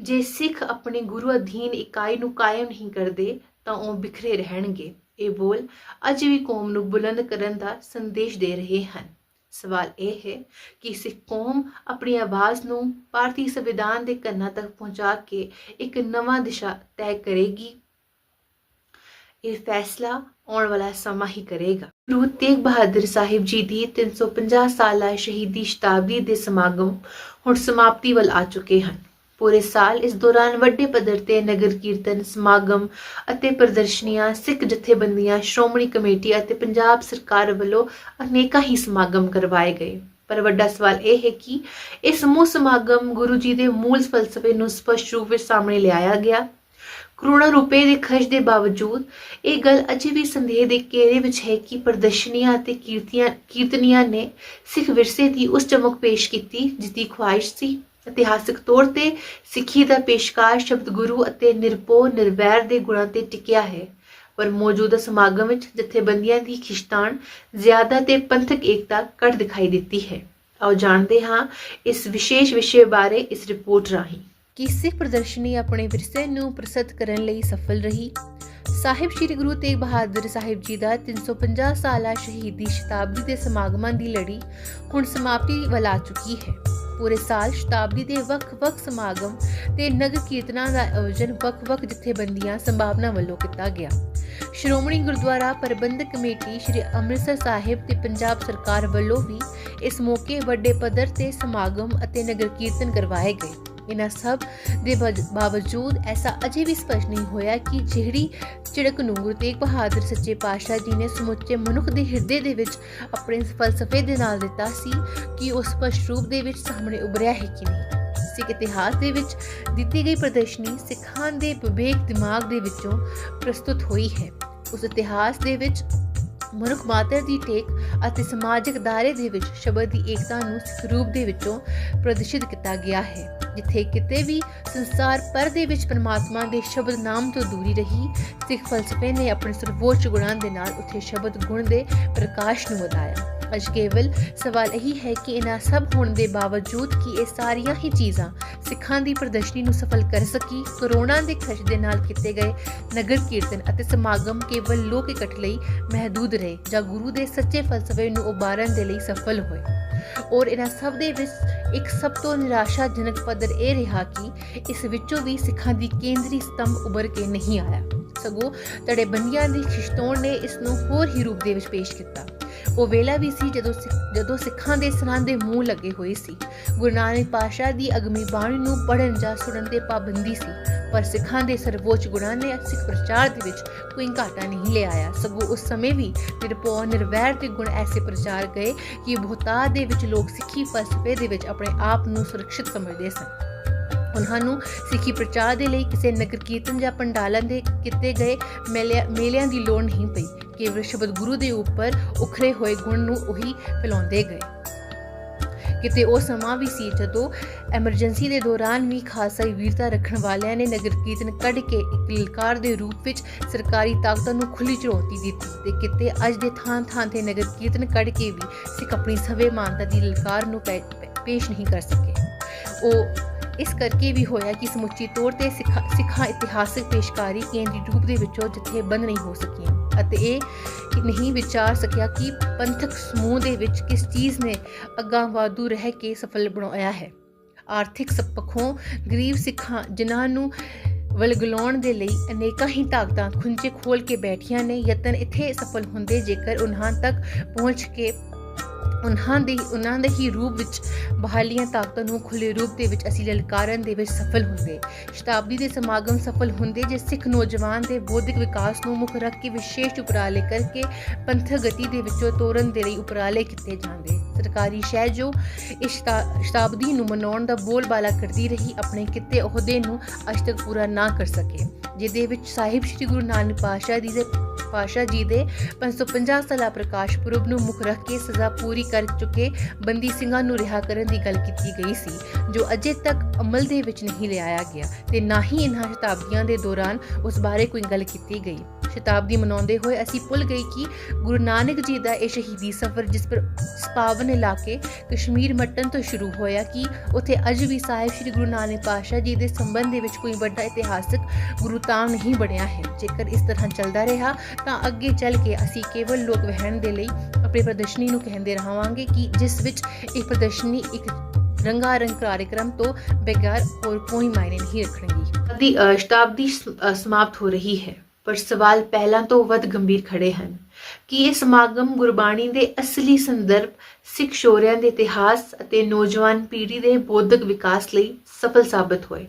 ਜੇ ਸਿੱਖ ਆਪਣੇ ਗੁਰੂ ਅਧੀਨ ਇਕਾਈ ਨੂੰ ਕਾਇਮ ਨਹੀਂ ਕਰਦੇ, ਤਾਂ ਉਹ ਬਿਖਰੇ ਰਹਿਣਗੇ। ਇਹ ਬੋਲ ਅੱਜ ਵੀ ਕੌਮ ਨੂੰ ਬੁਲੰਦ ਕਰਨ ਦਾ ਸੰਦੇਸ਼ ਦੇ ਰਹੇ ਹਨ। ਸਵਾਲ ਇਹ ਹੈ ਕਿ ਸਿੱਖ ਕੌਮ ਆਪਣੀ ਆਵਾਜ਼ ਨੂੰ ਭਾਰਤੀ ਸੰਵਿਧਾਨ ਦੇ ਕੰਨਾਂ ਤੱਕ ਪਹੁੰਚਾ ਕੇ ਇੱਕ ਨਵਾਂ ਦਿਸ਼ਾ ਤੈਅ ਕਰੇਗੀ ਇਹ ਫੈਸਲਾ ਆਉਣ ਵਾਲਾ ਸਮਾਂ ਹੀ ਕਰੇਗਾ। ਗੁਰੂ ਤੇਗ ਬਹਾਦਰ ਸਾਹਿਬ ਜੀ ਦੀ 350 ਸਾਲਾ ਸ਼ਹੀਦੀ ਸ਼ਤਾਬਦੀ ਦੇ ਸਮਾਗਮ ਹੁਣ ਸਮਾਪਤੀ ਵੱਲ ਆ ਚੁੱਕੇ ਹਨ। ਪੂਰੇ ਸਾਲ ਇਸ ਦੌਰਾਨ ਵੱਡੇ ਪੱਧਰ ਤੇ ਨਗਰ ਕੀਰਤਨ, ਸਮਾਗਮ ਅਤੇ ਪ੍ਰਦਰਸ਼ਨੀਆਂ, ਸਿੱਖ ਜਥੇਬੰਦੀਆਂ, ਸ਼੍ਰੋਮਣੀ ਕਮੇਟੀ ਅਤੇ ਪੰਜਾਬ ਸਰਕਾਰ ਵੱਲੋਂ ਅਨੇਕਾਂ ਹੀ ਸਮਾਗਮ ਕਰਵਾਏ ਗਏ। ਪਰ ਵੱਡਾ ਸਵਾਲ ਇਹ ਹੈ ਕਿ ਇਹ ਸਮੂਹ ਸਮਾਗਮ ਗੁਰੂ ਜੀ ਦੇ ਮੂਲ ਫਲਸਫੇ ਨੂੰ ਸਪਸ਼ਟ ਰੂਪ ਵਿੱਚ ਸਾਹਮਣੇ ਲਿਆਇਆ ਗਿਆ ਕਰੋੜਾਂ ਰੁਪਏ ਦੇ ਖਰਚ ਦੇ ਬਾਵਜੂਦ ਇਹ ਗੱਲ ਅਜੇ ਵੀ ਸੰਦੇਹ ਦੇ ਘੇਰੇ ਵਿੱਚ ਹੈ ਕਿ ਪ੍ਰਦਰਸ਼ਨੀਆਂ ਅਤੇ ਕੀਰਤੀਆਂ, ਕੀਰਤਨੀਆਂ ਨੇ ਸਿੱਖ ਵਿਰਸੇ ਦੀ ਉਸ ਚਮਕ ਪੇਸ਼ ਕੀਤੀ ਜਿਸ ਦੀ ਖੁਆਇਸ਼ ਸੀ। ਇਤਿਹਾਸਕ ਤੌਰ ਤੇ ਸਿੱਖੀ ਦਾ ਪੇਸ਼ਕਾਰ ਸ਼ਬਦ ਗੁਰੂ ਅਤੇ ਨਿਰਪੋ ਨਿਰਵੈਰ ਦੇ ਗੁਣਾਂ ਤੇ ਟਿਕਿਆ ਹੈ। ਪਰ ਮੌਜੂਦਾ ਸਮਾਗਮ ਵਿੱਚ ਜਥੇਬੰਦੀਆਂ ਦੀ ਖਿਸ਼ਤਾਨ ਜ਼ਿਆਦਾ ਤੇ ਪੰਥਕ ਏਕਤਾ ਘੱਟ ਦਿਖਾਈ ਦਿੱਤੀ ਹੈ। ਆਓ ਜਾਣਦੇ ਹਾਂ ਇਸ ਵਿਸ਼ੇਸ਼ ਵਿਸ਼ੇ ਬਾਰੇ ਇਸ ਰਿਪੋਰਟ ਰਾਹੀਂ। ਕਿ ਸਿੱਖ ਪ੍ਰਦਰਸ਼ਨੀ ਆਪਣੇ ਵਿਰਸੇ ਨੂੰ ਪ੍ਰਸਿੱਧ ਕਰਨ ਲਈ ਸਫਲ ਰਹੀ। ਸਾਹਿਬ ਸ੍ਰੀ ਗੁਰੂ ਤੇਗ ਬਹਾਦਰ ਸਾਹਿਬ ਜੀ ਦਾ 350 ਸਾਲਾ ਸ਼ਹੀਦੀ ਸ਼ਤਾਬਦੀ ਦੇ ਸਮਾਗਮਾਂ ਦੀ ਲੜੀ ਹੁਣ ਸਮਾਪਤੀ ਵੱਲ ਆ ਚੁੱਕੀ ਹੈ। ਪੂਰੇ ਸਾਲ ਸ਼ਤਾਬਦੀ ਦੇ ਵੱਖ-ਵੱਖ ਸਮਾਗਮ ਤੇ ਨਗਰ ਕੀਰਤਨਾਂ ਦਾ ਆਯੋਜਨ ਵੱਖ-ਵੱਖ ਜਥੇਬੰਦੀਆਂ, ਸੰਭਾਵਨਾ ਵੱਲੋਂ ਕੀਤਾ ਗਿਆ। ਸ਼੍ਰੋਮਣੀ ਗੁਰਦੁਆਰਾ ਪ੍ਰਬੰਧਕ ਕਮੇਟੀ ਸ਼੍ਰੀ ਅੰਮ੍ਰਿਤਸਰ ਸਾਹਿਬ ਤੇ ਪੰਜਾਬ ਸਰਕਾਰ ਵੱਲੋਂ ਵੀ ਇਸ ਮੌਕੇ ਵੱਡੇ ਪੱਧਰ ਤੇ ਸਮਾਗਮ ਅਤੇ ਨਗਰ ਕੀਰਤਨ ਕਰਵਾਏ ਗਏ। ਇਹਨਾਂ ਸਭ ਦੇ ਵਜ- ਬਾਵਜੂਦ ਐਸਾ ਅਜੇ ਵੀ ਸਪਸ਼ਟ ਨਹੀਂ ਹੋਇਆ ਕਿ ਜਿਹੜੀ ਝਿੜਕ ਨੂੰ ਗੁਰੂ ਤੇਗ ਬਹਾਦਰ ਸੱਚੇ ਪਾਤਸ਼ਾਹ ਜੀ ਨੇ ਸਮੁੱਚੇ ਮਨੁੱਖ ਦੇ ਹਿਰਦੇ ਦੇ ਵਿੱਚ ਆਪਣੇ ਫਲਸਫੇ ਦੇ ਨਾਲ ਦਿੱਤਾ ਸੀ ਕਿ ਉਸ ਸਪਸ਼ਟ ਰੂਪ ਦੇ ਵਿੱਚ ਸਾਹਮਣੇ ਉਭਰਿਆ ਹੈ ਕਿ ਨਹੀਂ। ਸਿੱਖ ਇਤਿਹਾਸ ਦੇ ਵਿੱਚ ਦਿੱਤੀ ਗਈ ਪ੍ਰਦਰਸ਼ਨੀ ਸਿੱਖਾਂ ਦੇ ਵਿਵੇਕ ਦਿਮਾਗ ਦੇ ਵਿੱਚੋਂ ਪ੍ਰਸਤੁਤ ਹੋਈ ਹੈ। ਉਸ ਇਤਿਹਾਸ ਦੇ ਵਿੱਚ ਮਨੁੱਖ ਮਾਤਰ ਦੀ ਟੇਕ ਅਤੇ ਸਮਾਜਿਕ ਦਾਇਰੇ ਦੇ ਵਿੱਚ ਸ਼ਬਦ ਦੀ ਏਕਤਾ ਨੂੰ ਸਿੱਖ ਰੂਪ ਦੇ ਵਿੱਚੋਂ ਪ੍ਰਦਰਸ਼ਿਤ ਕੀਤਾ ਗਿਆ ਹੈ। ਜਿੱਥੇ ਕਿਤੇ ਵੀ ਸੰਸਾਰ ਪਰ ਦੇ ਵਿੱਚ ਪਰਮਾਤਮਾ ਦੇ ਸ਼ਬਦ ਨਾਮ ਤੋਂ ਦੂਰੀ ਰਹੀ, ਸਿੱਖ ਫਲਸਫੇ ਨੇ ਆਪਣੇ ਸਰਵੋੱਚ ਗੁਣਾਂ ਦੇ ਨਾਲ ਉੱਥੇ ਸ਼ਬਦ ਗੁਣ ਦੇ ਪ੍ਰਕਾਸ਼ ਨੂੰ ਵਧਾਇਆ। ਅੱਜ ਕੇਵਲ ਸਵਾਲ ਇਹੀ ਹੈ ਕਿ ਇਹਨਾਂ ਸਭ ਹੋਣ ਦੇ ਬਾਵਜੂਦ ਕਿ ਇਹ ਸਾਰੀਆਂ ਹੀ ਚੀਜ਼ਾਂ ਸਿੱਖਾਂ ਦੀ ਪ੍ਰਦਰਸ਼ਨੀ ਨੂੰ ਸਫਲ ਕਰ ਸਕੀ। ਕਰੋੜਾਂ ਦੇ ਖਰਚ ਦੇ ਨਾਲ ਕੀਤੇ ਗਏ ਨਗਰ ਕੀਰਤਨ ਅਤੇ ਸਮਾਗਮ ਕੇਵਲ ਲੋਕ ਇਕੱਠ ਲਈ ਮਹਦੂਦ ਰਹੇ, ਜਾਂ ਗੁਰੂ ਦੇ ਸੱਚੇ ਫਲਸਫੇ ਨੂੰ ਉਭਾਰਨ ਦੇ ਲਈ ਸਫਲ ਹੋਏ। ਔਰ ਇਹਨਾਂ ਸਭ ਦੇ ਵਿੱਚ ਇੱਕ ਸਭ ਤੋਂ ਨਿਰਾਸ਼ਾਜਨਕ ਪੱਧਰ ਇਹ ਰਿਹਾ ਕਿ ਇਸ ਵਿੱਚੋਂ ਵੀ ਸਿੱਖਾਂ ਦੀ ਕੇਂਦਰੀ ਸਤੰਭ ਉੱਭਰ ਕੇ ਨਹੀਂ ਆਇਆ। ਸਗੋਂ ਤੜੇਬੰਦੀਆਂ ਦੀ ਖਿਸ਼ਤੋੜ ਨੇ ਇਸ ਨੂੰ ਹੋਰ ਹੀ ਰੂਪ ਦੇ ਵਿੱਚ ਪੇਸ਼ ਕੀਤਾ। ਉਹ ਵੇਲਾ ਵੀ ਸੀ ਜਦੋਂ ਜਦੋਂ ਸਿੱਖਾਂ ਦੇ ਸਰਾਂ ਦੇ ਮੂੰਹ ਲੱਗੇ ਹੋਏ ਸੀ। ਗੁਰੂ ਨਾਨਕ ਪਾਤਸ਼ਾਹ ਦੀ ਅਗਮੀ ਬਾਣੀ ਨੂੰ ਪੜਨ ਜਾਂ ਸੁਣਨ ਤੇ ਪਾਬੰਦੀ ਸੀ, ਪਰ ਸਿੱਖਾਂ ਦੇ ਸਰਵੋੱਚ ਗੁਣਾਂ ਨੇ ਸਿੱਖ ਪ੍ਰਚਾਰ ਦੇ ਵਿੱਚ ਕੋਈ ਘਾਟਾ ਨਹੀਂ ਲਿਆਇਆ ਸਗੋਂ ਉਸ ਸਮੇਂ ਵੀ ਨਿਰਪਉ, ਨਿਰਵੈਰ ਦੇ ਗੁਣ ਐਸੇ ਪ੍ਰਚਾਰ ਗਏ ਕਿ ਬਹੁਤਾ ਦੇ ਵਿੱਚ ਲੋਕ ਸਿੱਖੀ ਫਲਸਫੇ ਦੇ ਵਿੱਚ ਆਪਣੇ ਆਪ ਨੂੰ ਸੁਰੱਖਿਅਤ ਸਮਝਦੇ ਸਨ। ਉਹਨਾਂ ਨੂੰ ਸਿੱਖੀ ਪ੍ਰਚਾਰ ਦੇ ਲਈ ਕਿਸੇ ਨਗਰ ਕੀਰਤਨ ਜਾਂ ਪੰਡਾਲਾਂ ਦੇ ਕੀਤੇ ਗਏ ਮੇਲਿਆਂ ਮੇਲਿਆਂ ਦੀ ਲੋੜ ਨਹੀਂ ਪਈ। ਕੇਵਲ ਸ਼ਬਦ ਗੁਰੂ ਦੇ ਉੱਪਰ ਉਖਰੇ ਹੋਏ ਗੁਣ ਨੂੰ ਉਹੀ ਫੈਲਾਉਂਦੇ ਗਏ। ਕਿਤੇ ਉਹ ਸਮਾਂ ਵੀ ਸੀ ਜਦੋਂ ਐਮਰਜੈਂਸੀ ਦੇ ਦੌਰਾਨ ਵੀ ਖਾਲਸਾ ਵੀਰਤਾ ਰੱਖਣ ਵਾਲਿਆਂ ਨੇ ਨਗਰ ਕੀਰਤਨ ਕੱਢ ਕੇ ਇੱਕ ਲਲਕਾਰ ਦੇ ਰੂਪ ਵਿੱਚ ਸਰਕਾਰੀ ਤਾਕਤਾਂ ਨੂੰ ਖੁੱਲੀ ਚੁਣੌਤੀ ਦਿੱਤੀ ਤੇ ਕਿਤੇ ਅੱਜ ਦੇ ਥਾਂ ਥਾਂ ਤੇ ਨਗਰ ਕੀਰਤਨ ਕੱਢ ਕੇ ਵੀ ਸਿੱਖ ਆਪਣੀ ਸਵੇ ਮਾਨਤਾ ਦੀ ਲਲਕਾਰ ਨੂੰ ਪੈ- ਪੇਸ਼ ਨਹੀਂ ਕਰ ਸਕੇ। ਉਹ ਇਸ ਕਰਕੇ ਵੀ ਹੋਇਆ ਕਿ ਸਮੁੱਚੀ ਤੌਰ ਤੇ ਸਿੱਖਾਂ ਸਿੱਖਾਂ ਇਤਿਹਾਸਕ ਪੇਸ਼ਕਾਰੀ ਕੇਂਦਰੀ ਰੂਪ ਦੇ ਵਿੱਚੋਂ ਜਿੱਥੇ ਬੰਦ ਨਹੀਂ ਹੋ ਸਕੀਆਂ ਅਤੇ ਇਹ ਨਹੀਂ ਵਿਚਾਰ ਸਕਿਆ ਕਿ ਪੰਥਕ ਸਮੂਹ ਦੇ ਵਿੱਚ ਕਿਸ ਚੀਜ਼ ਨੇ ਅੱਗਾ ਵਾਧੂ ਰਹਿ ਕੇ ਸਫਲ ਬਣਾਇਆ ਹੈ। ਆਰਥਿਕ ਸ- ਪੱਖੋਂ ਗਰੀਬ ਸਿੱਖਾਂ ਜਿਨ੍ਹਾਂ ਨੂੰ ਵਲਗਲਾਉਣ ਦੇ ਲਈ ਅਨੇਕਾਂ ਹੀ ਤਾਕਤਾਂ ਖੁੰਝੇ ਖੋਲ ਕੇ ਬੈਠੀਆਂ ਨੇ, ਯਤਨ ਇੱਥੇ ਸਫਲ ਹੁੰਦੇ ਜੇਕਰ ਉਹਨਾਂ ਤੱਕ ਪਹੁੰਚ ਕੇ ਉਹਨਾਂ ਦੇ ਉਹਨਾਂ ਦੇ ਹੀ ਰੂਪ ਵਿੱਚ ਬਹਾਲੀਆਂ ਤਾਕਤਾਂ ਨੂੰ ਖੁੱਲੇ ਰੂਪ ਦੇ ਵਿੱਚ ਅਸੀਂ ਲਲਕਾਰਨ ਦੇ ਵਿੱਚ ਸਫਲ ਹੁੰਦੇ। ਸ਼ਤਾਬਦੀ ਦੇ ਸਮਾਗਮ ਸਫਲ ਹੁੰਦੇ ਜੇ ਸਿੱਖ ਨੌਜਵਾਨ ਦੇ ਬੌਧਿਕ ਵਿਕਾਸ ਨੂੰ ਮੁੱਖ ਰੱਖ ਕੇ ਵਿਸ਼ੇਸ਼ ਉਪਰਾਲੇ ਕਰਕੇ ਪੰਥਕ ਗਤੀ ਦੇ ਵਿੱਚੋਂ ਤੋਰਨ ਦੇ ਲਈ ਉਪਰਾਲੇ ਕੀਤੇ ਜਾਂਦੇ। ਸਰਕਾਰੀ ਸ਼ਹਿ ਜੋ ਸ਼ਤਾਬਦੀ ਨੂੰ ਮਨਾਉਣ ਦਾ ਬੋਲਬਾਲਾ ਕਰਦੀ ਰਹੀ, ਆਪਣੇ ਕਿਤੇ ਅਹੁਦੇ ਨੂੰ ਅੱਜ ਤੱਕ ਪੂਰਾ ਨਾ ਕਰ ਸਕੇ, ਜਿਹਦੇ ਵਿੱਚ ਸਾਹਿਬ ਸ੍ਰੀ ਗੁਰੂ ਨਾਨਕ ਪਾਤਸ਼ਾਹ ਜੀ ਦੇ, ਪਾਤਸ਼ਾਹ ਜੀ ਦੇ 550 ਸਾਲਾ ਪ੍ਰਕਾਸ਼ ਪੁਰਬ ਨੂੰ ਮੁੱਖ ਰੱਖ ਕੇ ਸਜ਼ਾ ਪੂਰੀ ਕਰ ਚੁੱਕੇ ਬੰਦੀ ਸਿੰਘਾਂ ਨੂੰ ਰਿਹਾ ਕਰਨ ਦੀ ਗੱਲ ਕੀਤੀ ਗਈ ਸੀ, ਜੋ ਅਜੇ ਤੱਕ ਅਮਲ ਦੇ ਵਿੱਚ ਨਹੀਂ ਲਿਆਇਆ ਗਿਆ ਤੇ ਨਾ ਹੀ ਇਹਨਾਂ ਸ਼ਤਾਬਦੀਆਂ ਦੇ ਦੌਰਾਨ ਉਸ ਬਾਰੇ ਕੋਈ ਗੱਲ ਕੀਤੀ ਗਈ। ਸ਼ਤਾਬਦੀ ਮਨਾਉਂਦੇ ਹੋਏ ਅਸੀਂ ਭੁੱਲ ਗਏ ਕਿ ਗੁਰੂ ਨਾਨਕ ਜੀ ਦਾ ਇਹ ਸ਼ਹੀਦੀ ਸਫ਼ਰ, ਜਿਸ ਪਰ ਇਸ ਪਾਵਨ ਇਲਾਕੇ ਕਸ਼ਮੀਰ ਮੱਟਨ ਤੋਂ ਸ਼ੁਰੂ ਹੋਇਆ ਕਿ ਉੱਥੇ ਅੱਜ ਵੀ ਸਾਹਿਬ ਸ੍ਰੀ ਗੁਰੂ ਨਾਨਕ ਪਾਤਸ਼ਾਹ ਜੀ ਦੇ ਸੰਬੰਧ ਦੇ ਵਿੱਚ ਕੋਈ ਵੱਡਾ ਇਤਿਹਾਸਕ ਗੁਰੂਤਾਮ ਨਹੀਂ ਬਣਿਆ ਹੈ। ਜੇਕਰ ਇਸ ਤਰ੍ਹਾਂ ਚੱਲਦਾ ਰਿਹਾ, ਤਾਂ ਅੱਗੇ ਚੱਲ ਕੇ ਅਸੀਂ ਕੇਵਲ ਲੋਕ ਵਹਿਣ ਦੇ ਲਈ ਆਪਣੀ ਪ੍ਰਦਰਸ਼ਨੀ ਨੂੰ ਕਹਿੰਦੇ ਰਹਾਂਗੇ ਕਿ ਜਿਸ ਵਿੱਚ ਇਹ ਪ੍ਰਦਰਸ਼ਨੀ ਇੱਕ ਰੰਗਾਰੰਗ ਕਾਰਜਕ੍ਰਮ ਤੋਂ ਬਗੈਰ ਹੋਰ ਕੋਈ ਮਾਇਨੇ ਨਹੀਂ ਰੱਖਣਗੀ। ਦੀ ਸ਼ਤਾਬਦੀ ਸਮਾਪਤ ਹੋ ਰਹੀ ਹੈ। ਪਰ ਸਵਾਲ ਪਹਿਲਾਂ ਤੋਂ ਵੱਧ ਗੰਭੀਰ ਖੜੇ ਹਨ। ਕਿ ਇਹ ਸਮਾਗਮ ਗੁਰਬਾਣੀ ਦੇ ਅਸਲੀ ਸੰਦਰਭ, ਸਿੱਖ ਸ਼ੋਰਿਆਂ ਦੇ ਇਤਿਹਾਸ ਅਤੇ ਨੌਜਵਾਨ ਪੀੜ੍ਹੀ ਦੇ ਬੌਧਿਕ ਵਿਕਾਸ ਲਈ ਸਫਲ ਸਾਬਤ ਹੋਏ?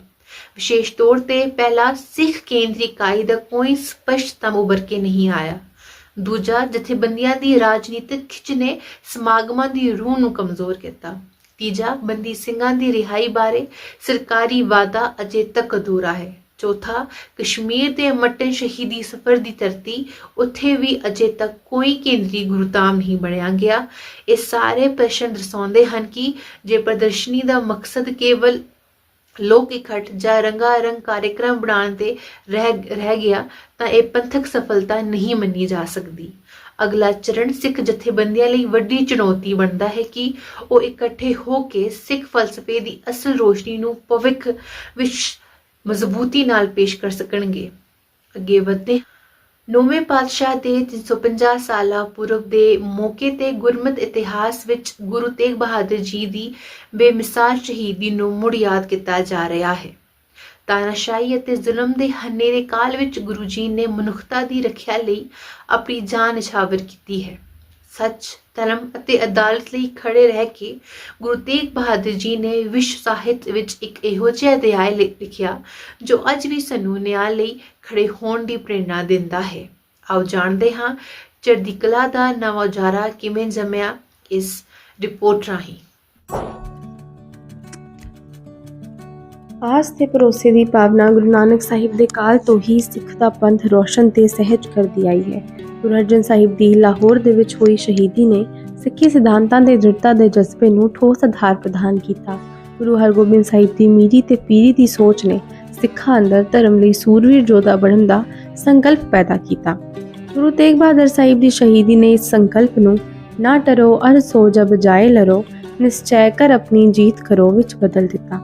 ਵਿਸ਼ੇਸ਼ ਤੌਰ ਤੇ ਪਹਿਲਾ ਸਿੱਖ ਕੇਂਦਰੀ ਇਕਾਈ ਦਾ ਕੋਈ ਸਪਸ਼ਟ ਉਭਰ ਕੇ ਨਹੀਂ ਆਇਆ। ਦੂਜਾ, ਜਥੇਬੰਦੀਆਂ ਦੀ ਰਾਜਨੀਤਿਕ ਖਿੱਚ ਨੇ ਸਮਾਗਮਾਂ ਦੀ ਰੂਹ ਨੂੰ ਕਮਜ਼ੋਰ ਕੀਤਾ। ਤੀਜਾ, ਬੰਦੀ ਸਿੰਘਾਂ ਦੀ ਰਿਹਾਈ ਬਾਰੇ ਸਰਕਾਰੀ ਵਾਅਦਾ ਅਜੇ ਤੱਕ ਅਧੂਰਾ ਹੈ। ਚੌਥਾ, ਕਸ਼ਮੀਰ ਦੇ ਮੱਟਨ ਸ਼ਹੀਦੀ ਸਫਰ ਦੀ ਧਰਤੀ, ਉੱਥੇ ਵੀ ਅਜੇ ਤੱਕ ਕੋਈ ਕੇਂਦਰੀ ਗੁਰੂਤਾਮ ਨਹੀਂ ਬਣਿਆ ਗਿਆ। ਇਹ ਸਾਰੇ ਪ੍ਰਸ਼ਨ ਦਰਸਾਉਂਦੇ ਹਨ ਕਿ ਜੇ ਪ੍ਰਦਰਸ਼ਨੀ ਦਾ ਮਕਸਦ ਕੇਵਲ ਲੋਕ ਇਕੱਠ ਜਾਂ ਰੰਗਾ ਰੰਗ ਕਾਰਜਕ੍ਰਮ ਬਣਾਉਣ ਤੇ ਰਹਿ ਰਹਿ ਗਿਆ, ਤਾਂ ਇਹ ਪੰਥਕ ਸਫਲਤਾ ਨਹੀਂ ਮੰਨੀ ਜਾ ਸਕਦੀ। ਅਗਲਾ ਚਰਨ ਸਿੱਖ ਜਥੇਬੰਦੀਆਂ ਲਈ ਵੱਡੀ ਚੁਣੌਤੀ ਬਣਦਾ ਹੈ ਕਿ ਉਹ ਇਕੱਠੇ ਹੋ ਕੇ ਸਿੱਖ ਫਲਸਫੇ ਦੀ ਅਸਲ ਰੋਸ਼ਨੀ ਨੂੰ ਭਵਿੱਖ ਵਿੱਚ ਮਜ਼ਬੂਤੀ ਨਾਲ ਪੇਸ਼ ਕਰ ਸਕਣਗੇ। ਅੱਗੇ ਵਧਦੇ ਨੌਵੇਂ ਪਾਤਸ਼ਾਹ ਦੇ 350 ਸਾਲਾ ਪੁਰਬ ਦੇ ਮੌਕੇ ਤੇ ਗੁਰਮਤ ਇਤਿਹਾਸ ਵਿੱਚ ਗੁਰੂ ਤੇਗ ਬਹਾਦਰ ਜੀ ਦੀ ਬੇਮਿਸਾਲ ਸ਼ਹੀਦੀ ਨੂੰ ਮੁੜ ਯਾਦ ਕੀਤਾ ਜਾ ਰਿਹਾ ਹੈ। ਤਾਨਾਸ਼ਾਹੀ ਅਤੇ ਜ਼ੁਲਮ ਦੇ ਹਨੇਰੇ ਕਾਲ ਵਿੱਚ ਗੁਰੂ ਜੀ ਨੇ ਮਨੁੱਖਤਾ ਦੀ ਰੱਖਿਆ ਲਈ ਆਪਣੀ ਜਾਨ ਨਿਛਾਵਰ ਕੀਤੀ ਹੈ। ਸੱਚ, ਧਰਮ ਅਤੇ ਅਦਾਲਤ ਲਈ ਖੜੇ ਰਹਿ ਕੇ ਗੁਰੂ ਤੇਗ ਬਹਾਦਰ ਜੀ ਨੇ ਵਿਸ਼ਵ ਸਾਹਿਤ ਵਿੱਚ ਇੱਕ ਇਹੋ ਜਿਹਾ ਅਧਿਆਇ ਲਿਖਿਆ, ਜੋ ਅੱਜ ਵੀ ਸਾਨੂੰ ਨਿਆਂ ਲਈ ਖੜੇ ਹੋਣ ਦੀ ਪ੍ਰੇਰਣਾ ਦਿੰਦਾ ਹੈ। ਆਓ ਜਾਣਦੇ ਹਾਂ, ਚੜ੍ਹਦੀ ਕਲਾ ਦਾ ਨਵਾਂ ਉਜਾਰਾ ਕਿਵੇਂ ਜੰਮਿਆ ਇਸ ਰਿਪੋਰਟ ਰਾਹੀਂ। ਆਸ ਤੇ ਭਰੋਸੇ ਦੀ ਭਾਵਨਾ ਗੁਰੂ ਨਾਨਕ ਸਾਹਿਬ ਦੇ ਕਾਲ ਤੋਂ ਹੀ ਸਿੱਖ ਦਾ ਪੰਥ ਰੋਸ਼ਨ ਤੇ ਸਹਿਜ ਕਰਦੀ ਆਈ ਹੈ। ਗੁਰੂ ਅਰਜਨ ਸਾਹਿਬ ਦੀ ਲਾਹੌਰ ਦੇ ਵਿੱਚ ਹੋਈ ਸ਼ਹੀਦੀ ਨੇ ਸਿੱਖੀ ਸਿਧਾਂਤਾਂ ਦੇ ਦ੍ਰਿੜਤਾ ਦੇ ਜਜ਼ਬੇ ਨੂੰ ਠੋਸ ਆਧਾਰ ਪ੍ਰਦਾਨ ਕੀਤਾ। ਗੁਰੂ ਹਰਗੋਬਿੰਦ ਸਾਹਿਬ ਦੀ ਮੀਰੀ ਤੇ ਪੀਰੀ ਦੀ ਸੋਚ ਨੇ ਸਿੱਖਾਂ ਅੰਦਰ ਧਰਮ ਲਈ ਸੂਰਵੀਰ ਯੋਧਾ ਬਣਨ ਦਾ ਸੰਕਲਪ ਪੈਦਾ ਕੀਤਾ। ਗੁਰੂ ਤੇਗ ਬਹਾਦਰ ਸਾਹਿਬ ਦੀ ਸ਼ਹੀਦੀ ਨੇ ਇਸ ਸੰਕਲਪ ਨੂੰ ਨਾ ਟਰੋ ਅਰ ਸੋ ਜਬ ਜਾਏ ਲਰੋ, ਨਿਸ਼ਚੈ ਕਰ ਆਪਣੀ ਜੀਤ ਕਰੋ ਵਿੱਚ ਬਦਲ ਦਿੱਤਾ।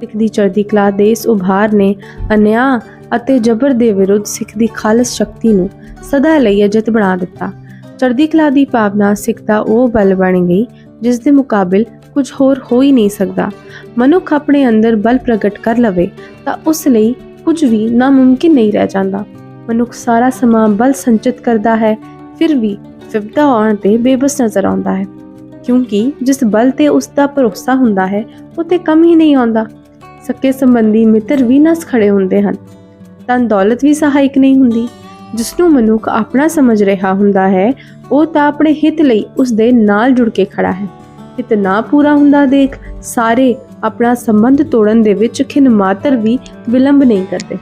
ਸਿੱਖ ਦੀ ਚੜ੍ਹਦੀ ਕਲਾ ਦੇ ਇਸ ਉਭਾਰ ਨੇ ਅਨਿਆ ਅਤੇ ਜ਼ਬਰ ਦੇ ਵਿਰੁੱਧ ਸਿੱਖ ਦੀ ਖਾਲਸ ਸ਼ਕਤੀ ਨੂੰ ਸਦਾ ਲਈ ਅਜਿੱਤ ਬਣਾ ਦਿੱਤਾ। ਚੜ੍ਹਦੀ ਕਲਾ ਦੀ ਭਾਵਨਾ ਸਿੱਖ ਦਾ ਉਹ ਬਲ ਬਣ ਗਈ, ਜਿਸ ਦੇ ਮੁਕਾਬਲ ਕੁਝ ਹੋਰ ਹੋ ਹੀ ਨਹੀਂ ਸਕਦਾ। ਮਨੁੱਖ ਆਪਣੇ ਅੰਦਰ ਬਲ ਪ੍ਰਗਟ ਕਰ ਲਵੇ, ਤਾਂ ਉਸ ਲਈ ਕੁਝ ਵੀ ਨਾਮੁਮਕਿਨ ਨਹੀਂ ਰਹਿ ਜਾਂਦਾ। ਮਨੁੱਖ ਸਾਰਾ ਸਮਾਂ ਬਲ ਸੰਚਿਤ ਕਰਦਾ ਹੈ, ਫਿਰ ਵੀ ਵਿਪਤਾ ਆਉਣ ਤੇ ਬੇਬਸ ਨਜ਼ਰ ਆਉਂਦਾ ਹੈ। ਕਿਉਂਕਿ ਜਿਸ ਬਲ ਤੇ ਉਸ ਦਾ ਭਰੋਸਾ ਹੁੰਦਾ ਹੈ, ਉਹ ਤੇ ਕਮ ਹੀ ਨਹੀਂ ਆਉਂਦਾ। ਸਕੇ ਸੰਬੰਧੀ ਮਿੱਤਰ ਵੀ ਨਸ ਖੜੇ ਹੁੰਦੇ ਹਨ। ਤਾਂ ਦੌਲਤ ਵੀ ਸਹਾਇਕ ਨਹੀਂ ਹੁੰਦੀ। ਜਿਸ ਨੂੰ ਮਨੁੱਖ ਆਪਣਾ ਸਮਝ ਰਿਹਾ ਹੁੰਦਾ ਹੈ, ਉਹ ਤਾਂ ਆਪਣੇ ਹਿੱਤ ਲਈ ਉਸ ਦੇ ਨਾਲ ਜੁੜ ਕੇ ਖੜਾ ਹੈ। ਹਿੱਤ ਨਾ ਪੂਰਾ ਹੁੰਦਾ ਦੇਖ, ਸਾਰੇ ਆਪਣਾ ਸੰਬੰਧ ਤੋੜਨ ਦੇ ਵਿੱਚ ਖਿਨ ਮਾਤਰ ਵੀ ਵਿਲੰਬ ਨਹੀਂ ਕਰਦੇ।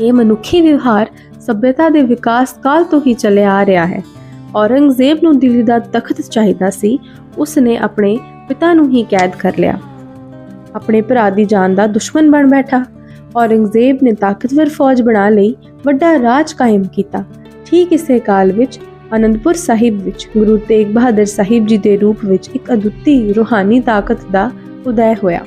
ਇਹ ਮਨੁੱਖੀ ਵਿਵਹਾਰ ਸਭਿਅਤਾ ਦੇ ਵਿਕਾਸ ਕਾਲ ਤੋਂ ਹੀ ਚੱਲਿਆ ਆ ਰਿਹਾ ਹੈ। ਔਰੰਗਜ਼ੇਬ ਨੂੰ ਦਿੱਲੀ ਦਾ ਤਖਤ ਚਾਹੀਦਾ ਸੀ ਉਸ ਨੇ ਆਪਣੇ ਪਿਤਾ ਨੂੰ ਹੀ ਕੈਦ ਕਰ ਲਿਆ। ਆਪਣੇ ਭਰਾ ਦੀ ਜਾਨ ਦਾ ਦੁਸ਼ਮਣ ਬਣ ਬੈਠਾ। ਔਰੰਗਜ਼ੇਬ ਨੇ ਤਾਕਤਵਰ ਫੌਜ ਬਣਾ ਲਈ, ਵੱਡਾ ਰਾਜ ਕਾਇਮ ਕੀਤਾ। ਠੀਕ ਇਸੇ ਕਾਲ ਵਿੱਚ ਅਨੰਦਪੁਰ ਸਾਹਿਬ ਵਿੱਚ ਗੁਰੂ ਤੇਗ ਬਹਾਦਰ ਸਾਹਿਬ ਜੀ ਦੇ ਰੂਪ ਵਿੱਚ ਇੱਕ ਅਦੁੱਤੀ ਰੂਹਾਨੀ ਤਾਕਤ ਦਾ ਉਦੈ ਹੋਇਆ।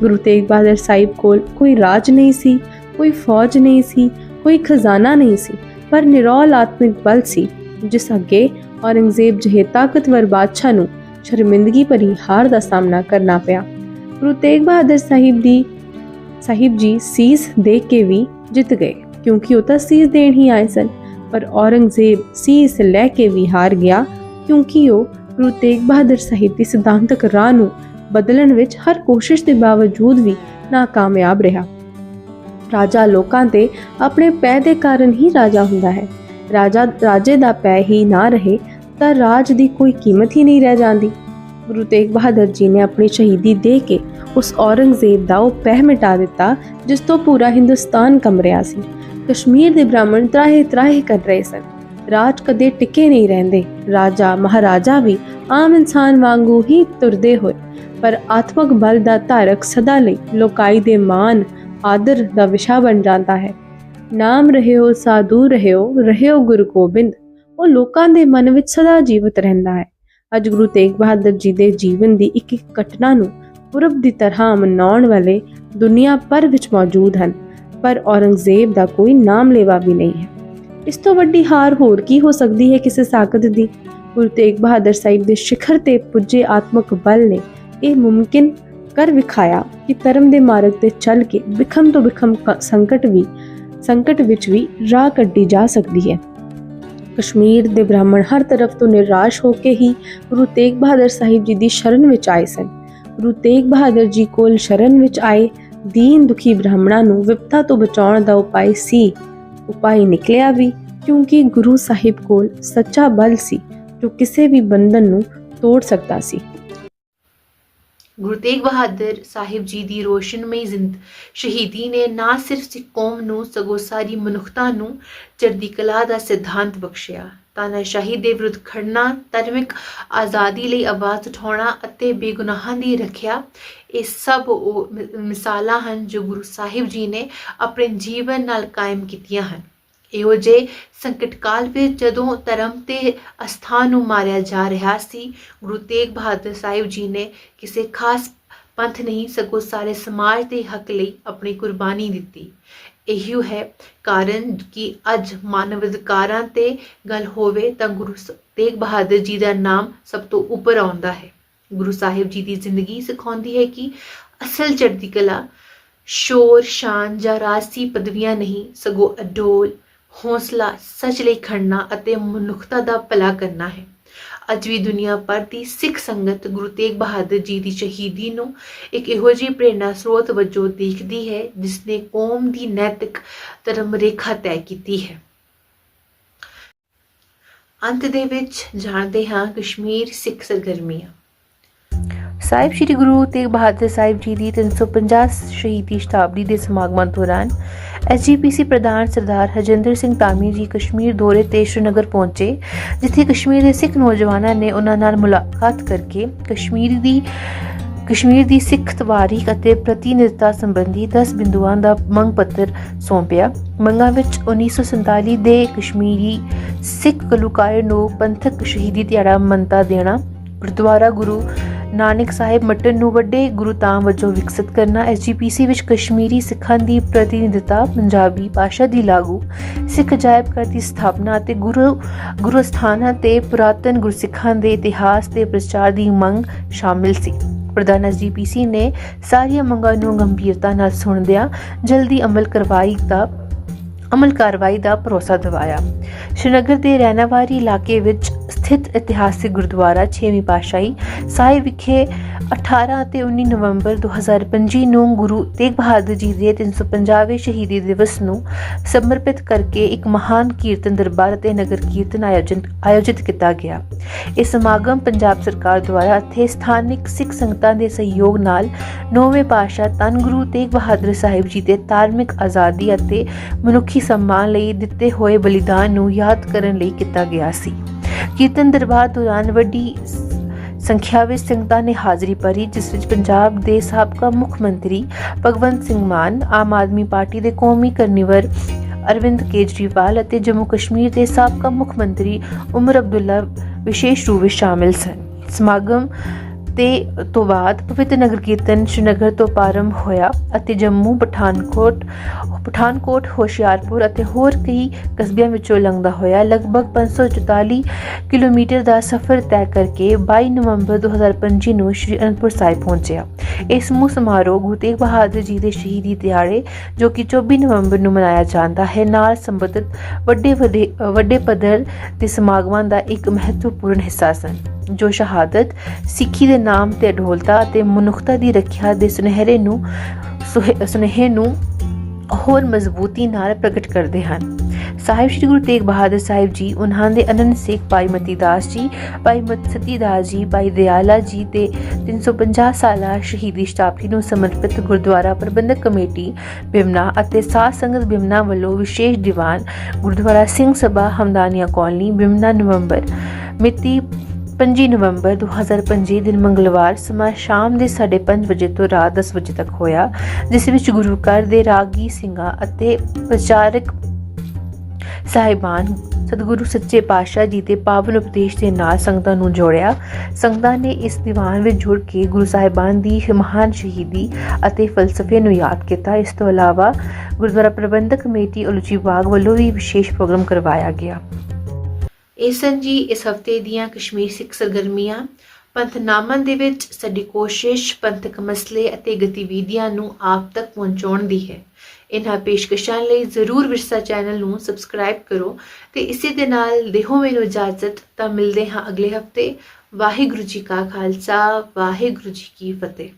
ਗੁਰੂ ਤੇਗ ਬਹਾਦਰ ਸਾਹਿਬ ਕੋਲ ਕੋਈ ਰਾਜ ਨਹੀਂ ਸੀ, ਕੋਈ ਫੌਜ ਨਹੀਂ ਸੀ, ਕੋਈ ਖਜ਼ਾਨਾ ਨਹੀਂ ਸੀ, ਪਰ ਨਿਰੌਲ ਆਤਮਿਕ ਬਲ ਸੀ, ਜਿਸ ਅੱਗੇ ਔਰੰਗਜ਼ੇਬ ਜਿਹੇ ਤਾਕਤਵਰ ਬਾਦਸ਼ਾਹ ਨੂੰ ਸ਼ਰਮਿੰਦਗੀ ਭਰੀ ਹਾਰ ਦਾ ਸਾਹਮਣਾ ਕਰਨਾ ਪਿਆ। ਗੁਰੂ ਤੇਗ ਬਹਾਦਰ ਸਾਹਿਬ ਦੀ ਸਾਹਿਬ ਜੀ ਸੀਸ ਦੇ ਕੇ ਵੀ ਜਿੱਤ ਗਏ, ਕਿਉਂਕਿ ਉਹ ਤਾਂ ਸੀਸ ਦੇਣ ਹੀ ਆਏ ਸਨ। ਪਰ ਔਰੰਗਜ਼ੇਬ ਸੀਸ ਲੈ ਕੇ ਵੀ ਹਾਰ ਗਿਆ, ਕਿਉਂਕਿ ਉਹ ਗੁਰੂ ਤੇਗ ਬਹਾਦਰ ਸਾਹਿਬ ਦੀ ਸਿਧਾਂਤਕ ਰਾਹ ਨੂੰ ਬਦਲਣ ਵਿੱਚ ਹਰ ਕੋਸ਼ਿਸ਼ ਦੇ ਬਾਵਜੂਦ ਵੀ ਨਾਕਾਮਯਾਬ ਰਿਹਾ। ਰਾਜਾ ਲੋਕਾਂ ਤੇ ਆਪਣੇ ਪੈ ਦੇ ਕਾਰਨ ਹੀ ਰਾਜਾ ਹੁੰਦਾ ਹੈ। ਰਾਜਾ, ਰਾਜੇ ਦਾ ਪੈ ਹੀ ਨਾ ਰਹੇ ਤਾਂ ਰਾਜ ਦੀ ਕੋਈ ਕੀਮਤ ਹੀ ਨਹੀਂ ਰਹਿ ਜਾਂਦੀ। ਗੁਰੂ ਤੇਗ ਬਹਾਦਰ ਜੀ ਨੇ ਆਪਣੀ ਸ਼ਹੀਦੀ ਦੇ ਕੇ ਉਸ ਔਰੰਗਜ਼ੇਬ ਦਾ ਉਹ ਪਹਿ ਮਿਟਾ ਦਿੱਤਾ, ਜਿਸ ਤੋਂ ਪੂਰਾ ਹਿੰਦੁਸਤਾਨ ਕੰਬ ਰਿਹਾ ਸੀ। ਕਸ਼ਮੀਰ ਦੇ ਬ੍ਰਾਹਮਣ ਤਰਾਹੇ ਤਰਾਹੇ ਕਰ ਰਹੇ ਸਨ। ਰਾਜ ਕਦੇ ਟਿਕੇ ਨਹੀਂ ਰਹਿੰਦੇ। ਰਾਜਾ ਮਹਾਰਾਜਾ ਵੀ ਆਮ ਇਨਸਾਨ ਵਾਂਗੂ ਹੀ ਤੁਰਦੇ ਹੋਏ, ਪਰ ਆਤਮਕ ਬਲ ਦਾ ਧਾਰਕ ਸਦਾ ਲਈ ਲੋਕਾਈ ਦੇ ਮਾਨ ਆਦਰ ਦਾ ਵਿਸ਼ਾ ਬਣ ਜਾਂਦਾ ਹੈ। ਨਾਮ ਰਹਿਓ, ਸਾਧੂ ਰਹਿਓ ਰਹਿਓ ਗੁਰੂ ਗੋਬਿੰਦ। ਉਹ ਲੋਕਾਂ ਦੇ ਮਨ ਵਿੱਚ ਸਦਾ ਜੀਵਤ ਰਹਿੰਦਾ ਹੈ। ਅੱਜ ਗੁਰੂ ਤੇਗ ਬਹਾਦਰ ਜੀ ਦੇ ਜੀਵਨ ਦੀ ਇੱਕ ਇੱਕ ਘਟਨਾ ਨੂੰ ਪੁਰਬ ਦੀ ਤਰ੍ਹਾਂ ਮਨਾਉਣ ਵਾਲੇ ਦੁਨੀਆ ਭਰ ਵਿੱਚ ਮੌਜੂਦ ਹਨ, ਪਰ ਔਰੰਗਜ਼ੇਬ ਦਾ ਕੋਈ ਨਾਮ ਲੈਵਾ ਵੀ ਨਹੀਂ ਹੈ। ਇਸ ਤੋਂ ਵੱਡੀ ਹਾਰ ਹੋਰ ਕੀ ਹੋ ਸਕਦੀ ਹੈ ਕਿਸੇ ਸਾਕਤ ਦੀ? ਗੁਰੂ ਤੇਗ ਬਹਾਦਰ ਸਾਹਿਬ ਦੇ ਸਿਖਰ ਤੇ ਪੁੱਜੇ ਆਤਮਕ ਬਲ ਨੇ ਇਹ ਮੁਮਕਿਨ ਕਰ ਵਿਖਾਇਆ ਕਿ ਧਰਮ ਦੇ ਮਾਰਗ ਤੇ ਚੱਲ ਕੇ ਵਿਖਮ ਤੋਂ ਵਿਖਮ ਸੰਕਟ ਵੀ, ਸੰਕਟ ਵਿੱਚ ਵੀ ਰਾਹ ਕੱਢੀ ਜਾ ਸਕਦੀ ਹੈ। ਕਸ਼ਮੀਰ ਦੇ ਬ੍ਰਾਹਮਣ ਹਰ ਤਰਫ ਤੋਂ ਨਿਰਾਸ਼ ਹੋ ਕੇ ਹੀ ਗੁਰੂ ਤੇਗ ਬਹਾਦਰ ਸਾਹਿਬ ਜੀ ਦੀ ਸ਼ਰਨ ਵਿੱਚ ਆਏ ਸਨ। ਗੁਰੂ ਤੇਗ ਬਹਾਦਰ ਜੀ ਕੋਲ ਸ਼ਰਨ ਵਿੱਚ ਆਏ ਦੀਨ ਦੁਖੀ ਬ੍ਰਾਹਮਣਾਂ ਨੂੰ ਵਿਪਤਾ ਤੋਂ ਬਚਾਉਣ ਦਾ ਉਪਾਅ ਸੀ। ਉਪਾਅ ਨਿਕਲਿਆ ਵੀ ਕਿਉਂਕਿ ਗੁਰੂ ਸਾਹਿਬ ਕੋਲ ਸੱਚਾ ਬਲ ਸੀ, ਜੋ ਕਿਸੇ ਵੀ ਬੰਧਨ ਨੂੰ ਤੋੜ ਸਕਦਾ ਸੀ। ਗੁਰੂ ਤੇਗ ਬਹਾਦਰ ਸਾਹਿਬ ਜੀ ਦੀ ਰੋਸ਼ਨਮਈ ਜ਼ਿੰਦ ਸ਼ਹੀਦੀ ਨੇ ਨਾ ਸਿਰਫ ਸਿੱਖ ਕੌਮ ਨੂੰ, ਸਗੋਂ ਸਾਰੀ ਮਨੁੱਖਤਾ ਨੂੰ ਚੜ੍ਹਦੀ ਕਲਾ ਦਾ ਸਿਧਾਂਤ ਬਖਸ਼ਿਆ। ਤਾਨਾਸ਼ਾਹੀ ਦੇ ਵਿਰੁੱਧ ਖੜਨਾ ਧਾਰਮਿਕ ਆਜ਼ਾਦੀ ਲਈ ਆਵਾਜ਼ ਉਠਾਉਣਾ ਅਤੇ ਬੇਗੁਨਾਹਾਂ ਦੀ ਰੱਖਿਆ, ਇਹ ਸਭ ਉਹ ਮਿਸਾਲਾਂ ਹਨ ਜੋ ਗੁਰੂ ਸਾਹਿਬ ਜੀ ਨੇ ਆਪਣੇ ਜੀਵਨ ਨਾਲ ਕਾਇਮ ਕੀਤੀਆਂ ਹਨ। ਇਹੋ ਜੇ ਸੰਕਟ ਕਾਲ ਵਿੱਚ ਜਦੋਂ ਧਰਮ ਤੇ ਅਸਥਾਨ ਨੂੰ ਮਾਰਿਆ ਜਾ ਰਿਹਾ ਸੀ, ਗੁਰੂ ਤੇਗ ਬਹਾਦਰ ਸਾਹਿਬ ਜੀ ਨੇ ਕਿਸੇ ਖਾਸ ਪੰਥ ਨਹੀਂ, ਸਗੋਂ ਸਾਰੇ ਸਮਾਜ ਦੇ ਹੱਕ ਲਈ ਆਪਣੀ ਕੁਰਬਾਨੀ ਦਿੱਤੀ। ਇਹੀ ਹੈ ਕਾਰਨ ਕਿ ਅੱਜ ਮਾਨਵ ਅਧਿਕਾਰਾਂ ਤੇ ਗੱਲ ਹੋਵੇ ਤਾਂ ਗੁਰੂ ਸ- ਤੇਗ ਬਹਾਦਰ ਜੀ ਦਾ ਨਾਮ ਸਭ ਤੋਂ ਉੱਪਰ ਆਉਂਦਾ ਹੈ। ਗੁਰੂ ਸਾਹਿਬ ਜੀ ਦੀ ਜ਼ਿੰਦਗੀ ਸਿਖਾਉਂਦੀ ਹੈ ਕਿ ਅਸਲ ਚੜ੍ਹਦੀ ਕਲਾ ਸ਼ੋਰ, ਸ਼ਾਨ ਜਾਂ ਰਾਸੀ ਪਦਵੀਆਂ ਨਹੀਂ, ਸਗੋਂ ਅਡੋਲ ਹੌਸਲਾ ਸੱਚ ਲਈ ਖੜਨਾ ਅਤੇ ਮਨੁੱਖਤਾ ਦਾ ਭਲਾ ਕਰਨਾ ਹੈ। ਅੱਜ ਵੀ ਦੁਨੀਆ ਭਰ ਦੀ ਸਿੱਖ ਸੰਗਤ ਗੁਰੂ ਤੇਗ ਬਹਾਦਰ ਜੀ ਦੀ ਸ਼ਹੀਦੀ ਨੂੰ ਇੱਕ ਇਹੋ ਜਿਹੀ ਪ੍ਰੇਰਣਾ ਸਰੋਤ ਵਜੋਂ ਦੇਖਦੀ ਹੈ ਜਿਸ ਨੇ ਕੌਮ ਦੀ ਨੈਤਿਕ ਧਰਮ ਰੇਖਾ ਤੈਅ ਕੀਤੀ ਹੈ। ਅੰਤ ਦੇ ਵਿੱਚ ਜਾਣਦੇ ਹਾਂ ਕਸ਼ਮੀਰ ਸਿੱਖ ਸਰਗਰਮੀਆਂ। ਸਾਹਿਬ ਸ੍ਰੀ ਗੁਰੂ ਤੇਗ ਬਹਾਦਰ ਸਾਹਿਬ ਜੀ ਦੀ 350 ਸ਼ਹੀਦੀ ਸ਼ਤਾਬਦੀ ਦੇ ਸਮਾਗਮਾਂ ਦੌਰਾਨ ਐਸਜੀਪੀਸੀ ਪ੍ਰਧਾਨ ਸਰਦਾਰ ਹਜਿੰਦਰ ਸਿੰਘ ਤਾਮੀ ਜੀ ਕਸ਼ਮੀਰ ਦੌਰੇ ਤੇ ਸ਼੍ਰੀਨਗਰ ਪਹੁੰਚੇ, ਜਿੱਥੇ ਕਸ਼ਮੀਰ ਦੇ ਸਿੱਖ ਨੌਜਵਾਨਾਂ ਨੇ ਉਹਨਾਂ ਨਾਲ ਮੁਲਾਕਾਤ ਕਰਕੇ ਕਸ਼ਮੀਰ ਦੀ ਕਸ਼ਮੀਰ ਦੀ ਸਿੱਖ ਤਵਾਰੀਖ ਅਤੇ ਪ੍ਰਤੀਨਿਧਤਾ ਸੰਬੰਧੀ 10 ਬਿੰਦੂਆਂ ਦਾ ਮੰਗ ਪੱਤਰ ਸੌਂਪਿਆ। ਮੰਗਾਂ ਵਿੱਚ 1947 ਦੇ ਕਸ਼ਮੀਰੀ ਸਿੱਖ ਕਲੂਕਾਰ ਨੂੰ ਪੰਥਕ ਸ਼ਹੀਦੀ ਦਿਹਾੜਾ ਮੰਨਤਾ ਦੇਣਾ, ਗੁਰਦੁਆਰਾ ਗੁਰੂ ਨਾਨਕ ਸਾਹਿਬ ਮੱਟਨ ਨੂੰ ਵੱਡੇ ਗੁਰੂਤਾਮ ਵਜੋਂ ਵਿਕਸਿਤ ਕਰਨਾ ਐਸਜੀਪੀਸੀ ਵਿੱਚ ਕਸ਼ਮੀਰੀ ਸਿੱਖਾਂ ਦੀ ਪ੍ਰਤੀਨਿਧਤਾ ਪੰਜਾਬੀ ਭਾਸ਼ਾ ਦੀ ਲਾਗੂ, ਸਿੱਖ ਜਾਇਬ ਘਰ ਦੀ ਸਥਾਪਨਾ ਅਤੇ ਗੁਰੂ ਗੁਰੂ ਸਥਾਨਾਂ ਤੇ ਪੁਰਾਤਨ ਗੁਰਸਿੱਖਾਂ ਦੇ ਇਤਿਹਾਸ ਦੇ ਪ੍ਰਚਾਰ ਦੀ ਮੰਗ ਸ਼ਾਮਿਲ ਸੀ। ਪ੍ਰਧਾਨ ਐਸਜੀਪੀਸੀ ਨੇ ਸਾਰੀਆਂ ਮੰਗਾਂ ਨੂੰ ਗੰਭੀਰਤਾ ਨਾਲ ਸੁਣਦਿਆਂ ਜਲਦੀ ਅਮਲ ਕਰਵਾਈ ਦਾ, ਅਮਲ ਕਾਰਵਾਈ ਦਾ ਭਰੋਸਾ ਦਿਵਾਇਆ। ਸ਼੍ਰੀਨਗਰ ਦੇ ਰਹਿਣਾਵਾਰੀ ਇਲਾਕੇ ਵਿੱਚ ਸਥਿਤ ਇਤਿਹਾਸਿਕ ਗੁਰਦੁਆਰਾ 6ਵੀਂ ਪਾਤਸ਼ਾਹੀ ਸਾਹਿਬ ਵਿਖੇ 18 ਅਤੇ 19 ਨਵੰਬਰ 2025 ਨੂੰ ਗੁਰੂ ਤੇਗ ਬਹਾਦਰ ਜੀ ਦੇ 350ਵੇਂ ਸ਼ਹੀਦੀ ਦਿਵਸ ਨੂੰ ਸਮਰਪਿਤ ਕਰਕੇ ਇੱਕ ਮਹਾਨ ਕੀਰਤਨ ਦਰਬਾਰ ਅਤੇ ਨਗਰ ਕੀਰਤਨ ਆਯੋਜਨ ਆਯੋਜਿਤ ਕੀਤਾ ਗਿਆ। ਇਹ ਸਮਾਗਮ ਪੰਜਾਬ ਸਰਕਾਰ ਦੁਆਰਾ ਅਤੇ ਸਥਾਨਿਕ ਸਿੱਖ ਸੰਗਤਾਂ ਦੇ ਸਹਿਯੋਗ ਨਾਲ ਨੌਵੇਂ ਪਾਤਸ਼ਾਹ ਧੰਨ ਗੁਰੂ ਤੇਗ ਬਹਾਦਰ ਸਾਹਿਬ ਜੀ ਦੇ ਧਾਰਮਿਕ ਆਜ਼ਾਦੀ ਅਤੇ ਮਨੁੱਖੀ ਸਨਮਾਨ ਲਈ ਦਿੱਤੇ ਹੋਏ ਬਲੀਦਾਨ ਨੂੰ ਯਾਦ ਕਰਨ ਲਈ ਕੀਤਾ ਗਿਆ ਸੀ। ਕੀਰਤਨ ਦਰਬਾਰ ਦੌਰਾਨ ਵੱਡੀ ਸੰਖਿਆ ਵਿੱਚ ਸੰਗਤਾਂ ਨੇ ਹਾਜ਼ਰੀ ਭਰੀ, ਜਿਸ ਵਿੱਚ ਪੰਜਾਬ ਦੇ ਸਾਬਕਾ ਮੁੱਖ ਮੰਤਰੀ ਭਗਵੰਤ ਸਿੰਘ ਮਾਨ, ਆਮ ਆਦਮੀ ਪਾਰਟੀ ਦੇ ਕੌਮੀ ਕਰਨੀਵਰ ਅਰਵਿੰਦ ਕੇਜਰੀਵਾਲ ਅਤੇ ਜੰਮੂ ਕਸ਼ਮੀਰ ਦੇ ਸਾਬਕਾ ਮੁੱਖ ਮੰਤਰੀ ਉਮਰ ਅਬਦੁੱਲਾ ਵਿਸ਼ੇਸ਼ ਰੂਪ ਵਿੱਚ ਸ਼ਾਮਿਲ ਸਨ। ਸਮਾਗਮ ਤੇ ਤੋਂ ਬਾਅਦ ਪਵਿੱਤਰ ਨਗਰ ਕੀਰਤਨ ਸ਼੍ਰੀਨਗਰ ਤੋਂ ਪ੍ਰਾਰੰਭ ਹੋਇਆ ਅਤੇ ਜੰਮੂ ਪਠਾਨਕੋਟ ਪਠਾਨਕੋਟ, ਹੋਸ਼ਿਆਰਪੁਰ ਅਤੇ ਹੋਰ ਕਈ ਕਸਬਿਆਂ ਵਿੱਚੋਂ ਲੰਘਦਾ ਹੋਇਆ ਲਗਭਗ 544 ਕਿਲੋਮੀਟਰ ਦਾ ਸਫ਼ਰ ਤੈਅ ਕਰਕੇ 22 ਨਵੰਬਰ 2025 ਨੂੰ ਸ਼੍ਰੀ ਅਨੰਦਪੁਰ ਸਾਹਿਬ ਪਹੁੰਚਿਆ। ਇਹ ਸਮੂਹ ਸਮਾਰੋਹ ਗੁਰੂ ਤੇਗ ਬਹਾਦਰ ਜੀ ਦੇ ਸ਼ਹੀਦੀ ਦਿਹਾੜੇ, ਜੋ ਕਿ 24 ਨਵੰਬਰ ਨੂੰ ਮਨਾਇਆ ਜਾਂਦਾ ਹੈ, ਨਾਲ ਸੰਬੰਧਿਤ ਵੱਡੇ ਵੱਡੇ ਵੱਡੇ ਪੱਧਰ ਦੇ ਸਮਾਗਮਾਂ ਦਾ ਇੱਕ ਮਹੱਤਵਪੂਰਨ ਹਿੱਸਾ ਸਨ। ਜੋ ਸ਼ਹਾਦਤ, ਸਿੱਖੀ ਦੇ ਨਾਮ ਤੇ ਅਡੋਲਤਾ ਅਤੇ ਮਨੁੱਖਤਾ ਦੀ ਰੱਖਿਆ ਦੇ ਸੁਨਹਿਰੇ ਨੂੰ, ਸੁਹੇ- ਸੁਨੇਹੇ ਨੂੰ ਹੋਰ ਮਜ਼ਬੂਤੀ ਨਾਲ ਪ੍ਰਗਟ ਕਰਦੇ ਹਨ। ਸਾਹਿਬ ਸ੍ਰੀ ਗੁਰੂ ਤੇਗ ਬਹਾਦਰ ਸਾਹਿਬ ਜੀ, ਉਹਨਾਂ ਦੇ ਅਨੰਦ ਸਿੱਖ ਭਾਈ ਮਤੀ ਦਾਸ ਜੀ, ਭਾਈ ਮਤ ਸਤੀ ਦਾਸ ਜੀ, ਭਾਈ ਦਿਆਲਾ ਜੀ ਤੇ 350 ਸਾਲਾ ਸ਼ਹੀਦੀ ਸ਼ਤਾਬਦੀ ਨੂੰ ਸਮਰਪਿਤ ਗੁਰਦੁਆਰਾ ਪ੍ਰਬੰਧਕ ਕਮੇਟੀ ਬਿਮਨਾ ਅਤੇ ਸਾਧ ਸੰਗਤ ਬਿਮਨਾ ਵੱਲੋਂ ਵਿਸ਼ੇਸ਼ ਦੀਵਾਨ ਗੁਰਦੁਆਰਾ ਸਿੰਘ ਸਭਾ ਹਮਦਾਨੀਆ ਕਾਲਨੀ, ਬਿਮਨਾ ਨਵੰਬਰ ਮਿਤੀ 25 ਨਵੰਬਰ 2025 ਦਿਨ ਮੰਗਲਵਾਰ ਸਮਾਂ ਸ਼ਾਮ ਦੇ 5:30 ਵਜੇ ਤੋਂ ਰਾਤ 10 ਵਜੇ ਤੱਕ ਹੋਇਆ, ਜਿਸ ਵਿੱਚ ਗੁਰੂ ਘਰ ਦੇ ਰਾਗੀ ਸਿੰਘਾਂ ਅਤੇ ਪ੍ਰਚਾਰਕ ਸਾਹਿਬਾਨ ਸਤਿਗੁਰੂ ਸੱਚੇ ਪਾਤਸ਼ਾਹ ਜੀ ਦੇ ਪਾਵਨ ਉਪਦੇਸ਼ ਦੇ ਨਾਲ ਸੰਗਤਾਂ ਨੂੰ ਜੋੜਿਆ। ਸੰਗਤਾਂ ਨੇ ਇਸ ਦੀਵਾਨ ਵਿੱਚ ਜੁੜ ਕੇ ਗੁਰੂ ਸਾਹਿਬਾਨ ਦੀ ਮਹਾਨ ਸ਼ਹੀਦੀ ਅਤੇ ਫਲਸਫੇ ਨੂੰ ਯਾਦ ਕੀਤਾ। ਇਸ ਤੋਂ ਇਲਾਵਾ ਗੁਰਦੁਆਰਾ ਪ੍ਰਬੰਧਕ ਕਮੇਟੀ ਉਲਚੀ ਬਾਗ ਵੱਲੋਂ ਵੀ ਵਿਸ਼ੇਸ਼ ਪ੍ਰੋਗਰਾਮ ਕਰਵਾਇਆ ਗਿਆ। ਇਹ ਸਨ ਜੀ, ਇਸ ਹਫ਼ਤੇ ਦੀਆਂ ਕਸ਼ਮੀਰ ਸਿੱਖ ਸਰਗਰਮੀਆਂ, ਪੰਥਨਾਮਨ ਦੇ ਵਿੱਚ ਸਾਡੀ ਕੋਸ਼ਿਸ਼, ਪੰਥਕ ਮਸਲੇ ਅਤੇ ਗਤੀਵਿਧੀਆਂ ਨੂੰ ਆਪ ਤੱਕ ਪਹੁੰਚਾਉਣ ਦੀ ਹੈ। ਇਹਨਾਂ ਪੇਸ਼ਕਸ਼ਾਂ ਲਈ ਜ਼ਰੂਰ ਵਿਰਸਾ ਚੈਨਲ ਨੂੰ ਸਬਸਕ੍ਰਾਈਬ ਕਰੋ ਤੇ ਇਸੇ ਦੇ ਨਾਲ ਦਿਓ ਮੈਨੂੰ ਇਜਾਜ਼ਤ ਤਾਂ ਮਿਲਦੇ ਹਾਂ ਅਗਲੇ ਹਫ਼ਤੇ। ਵਾਹਿਗੁਰੂ ਜੀ ਕਾ ਖਾਲਸਾ, ਵਾਹਿਗੁਰੂ ਜੀ ਕੀ ਫਤਿਹ।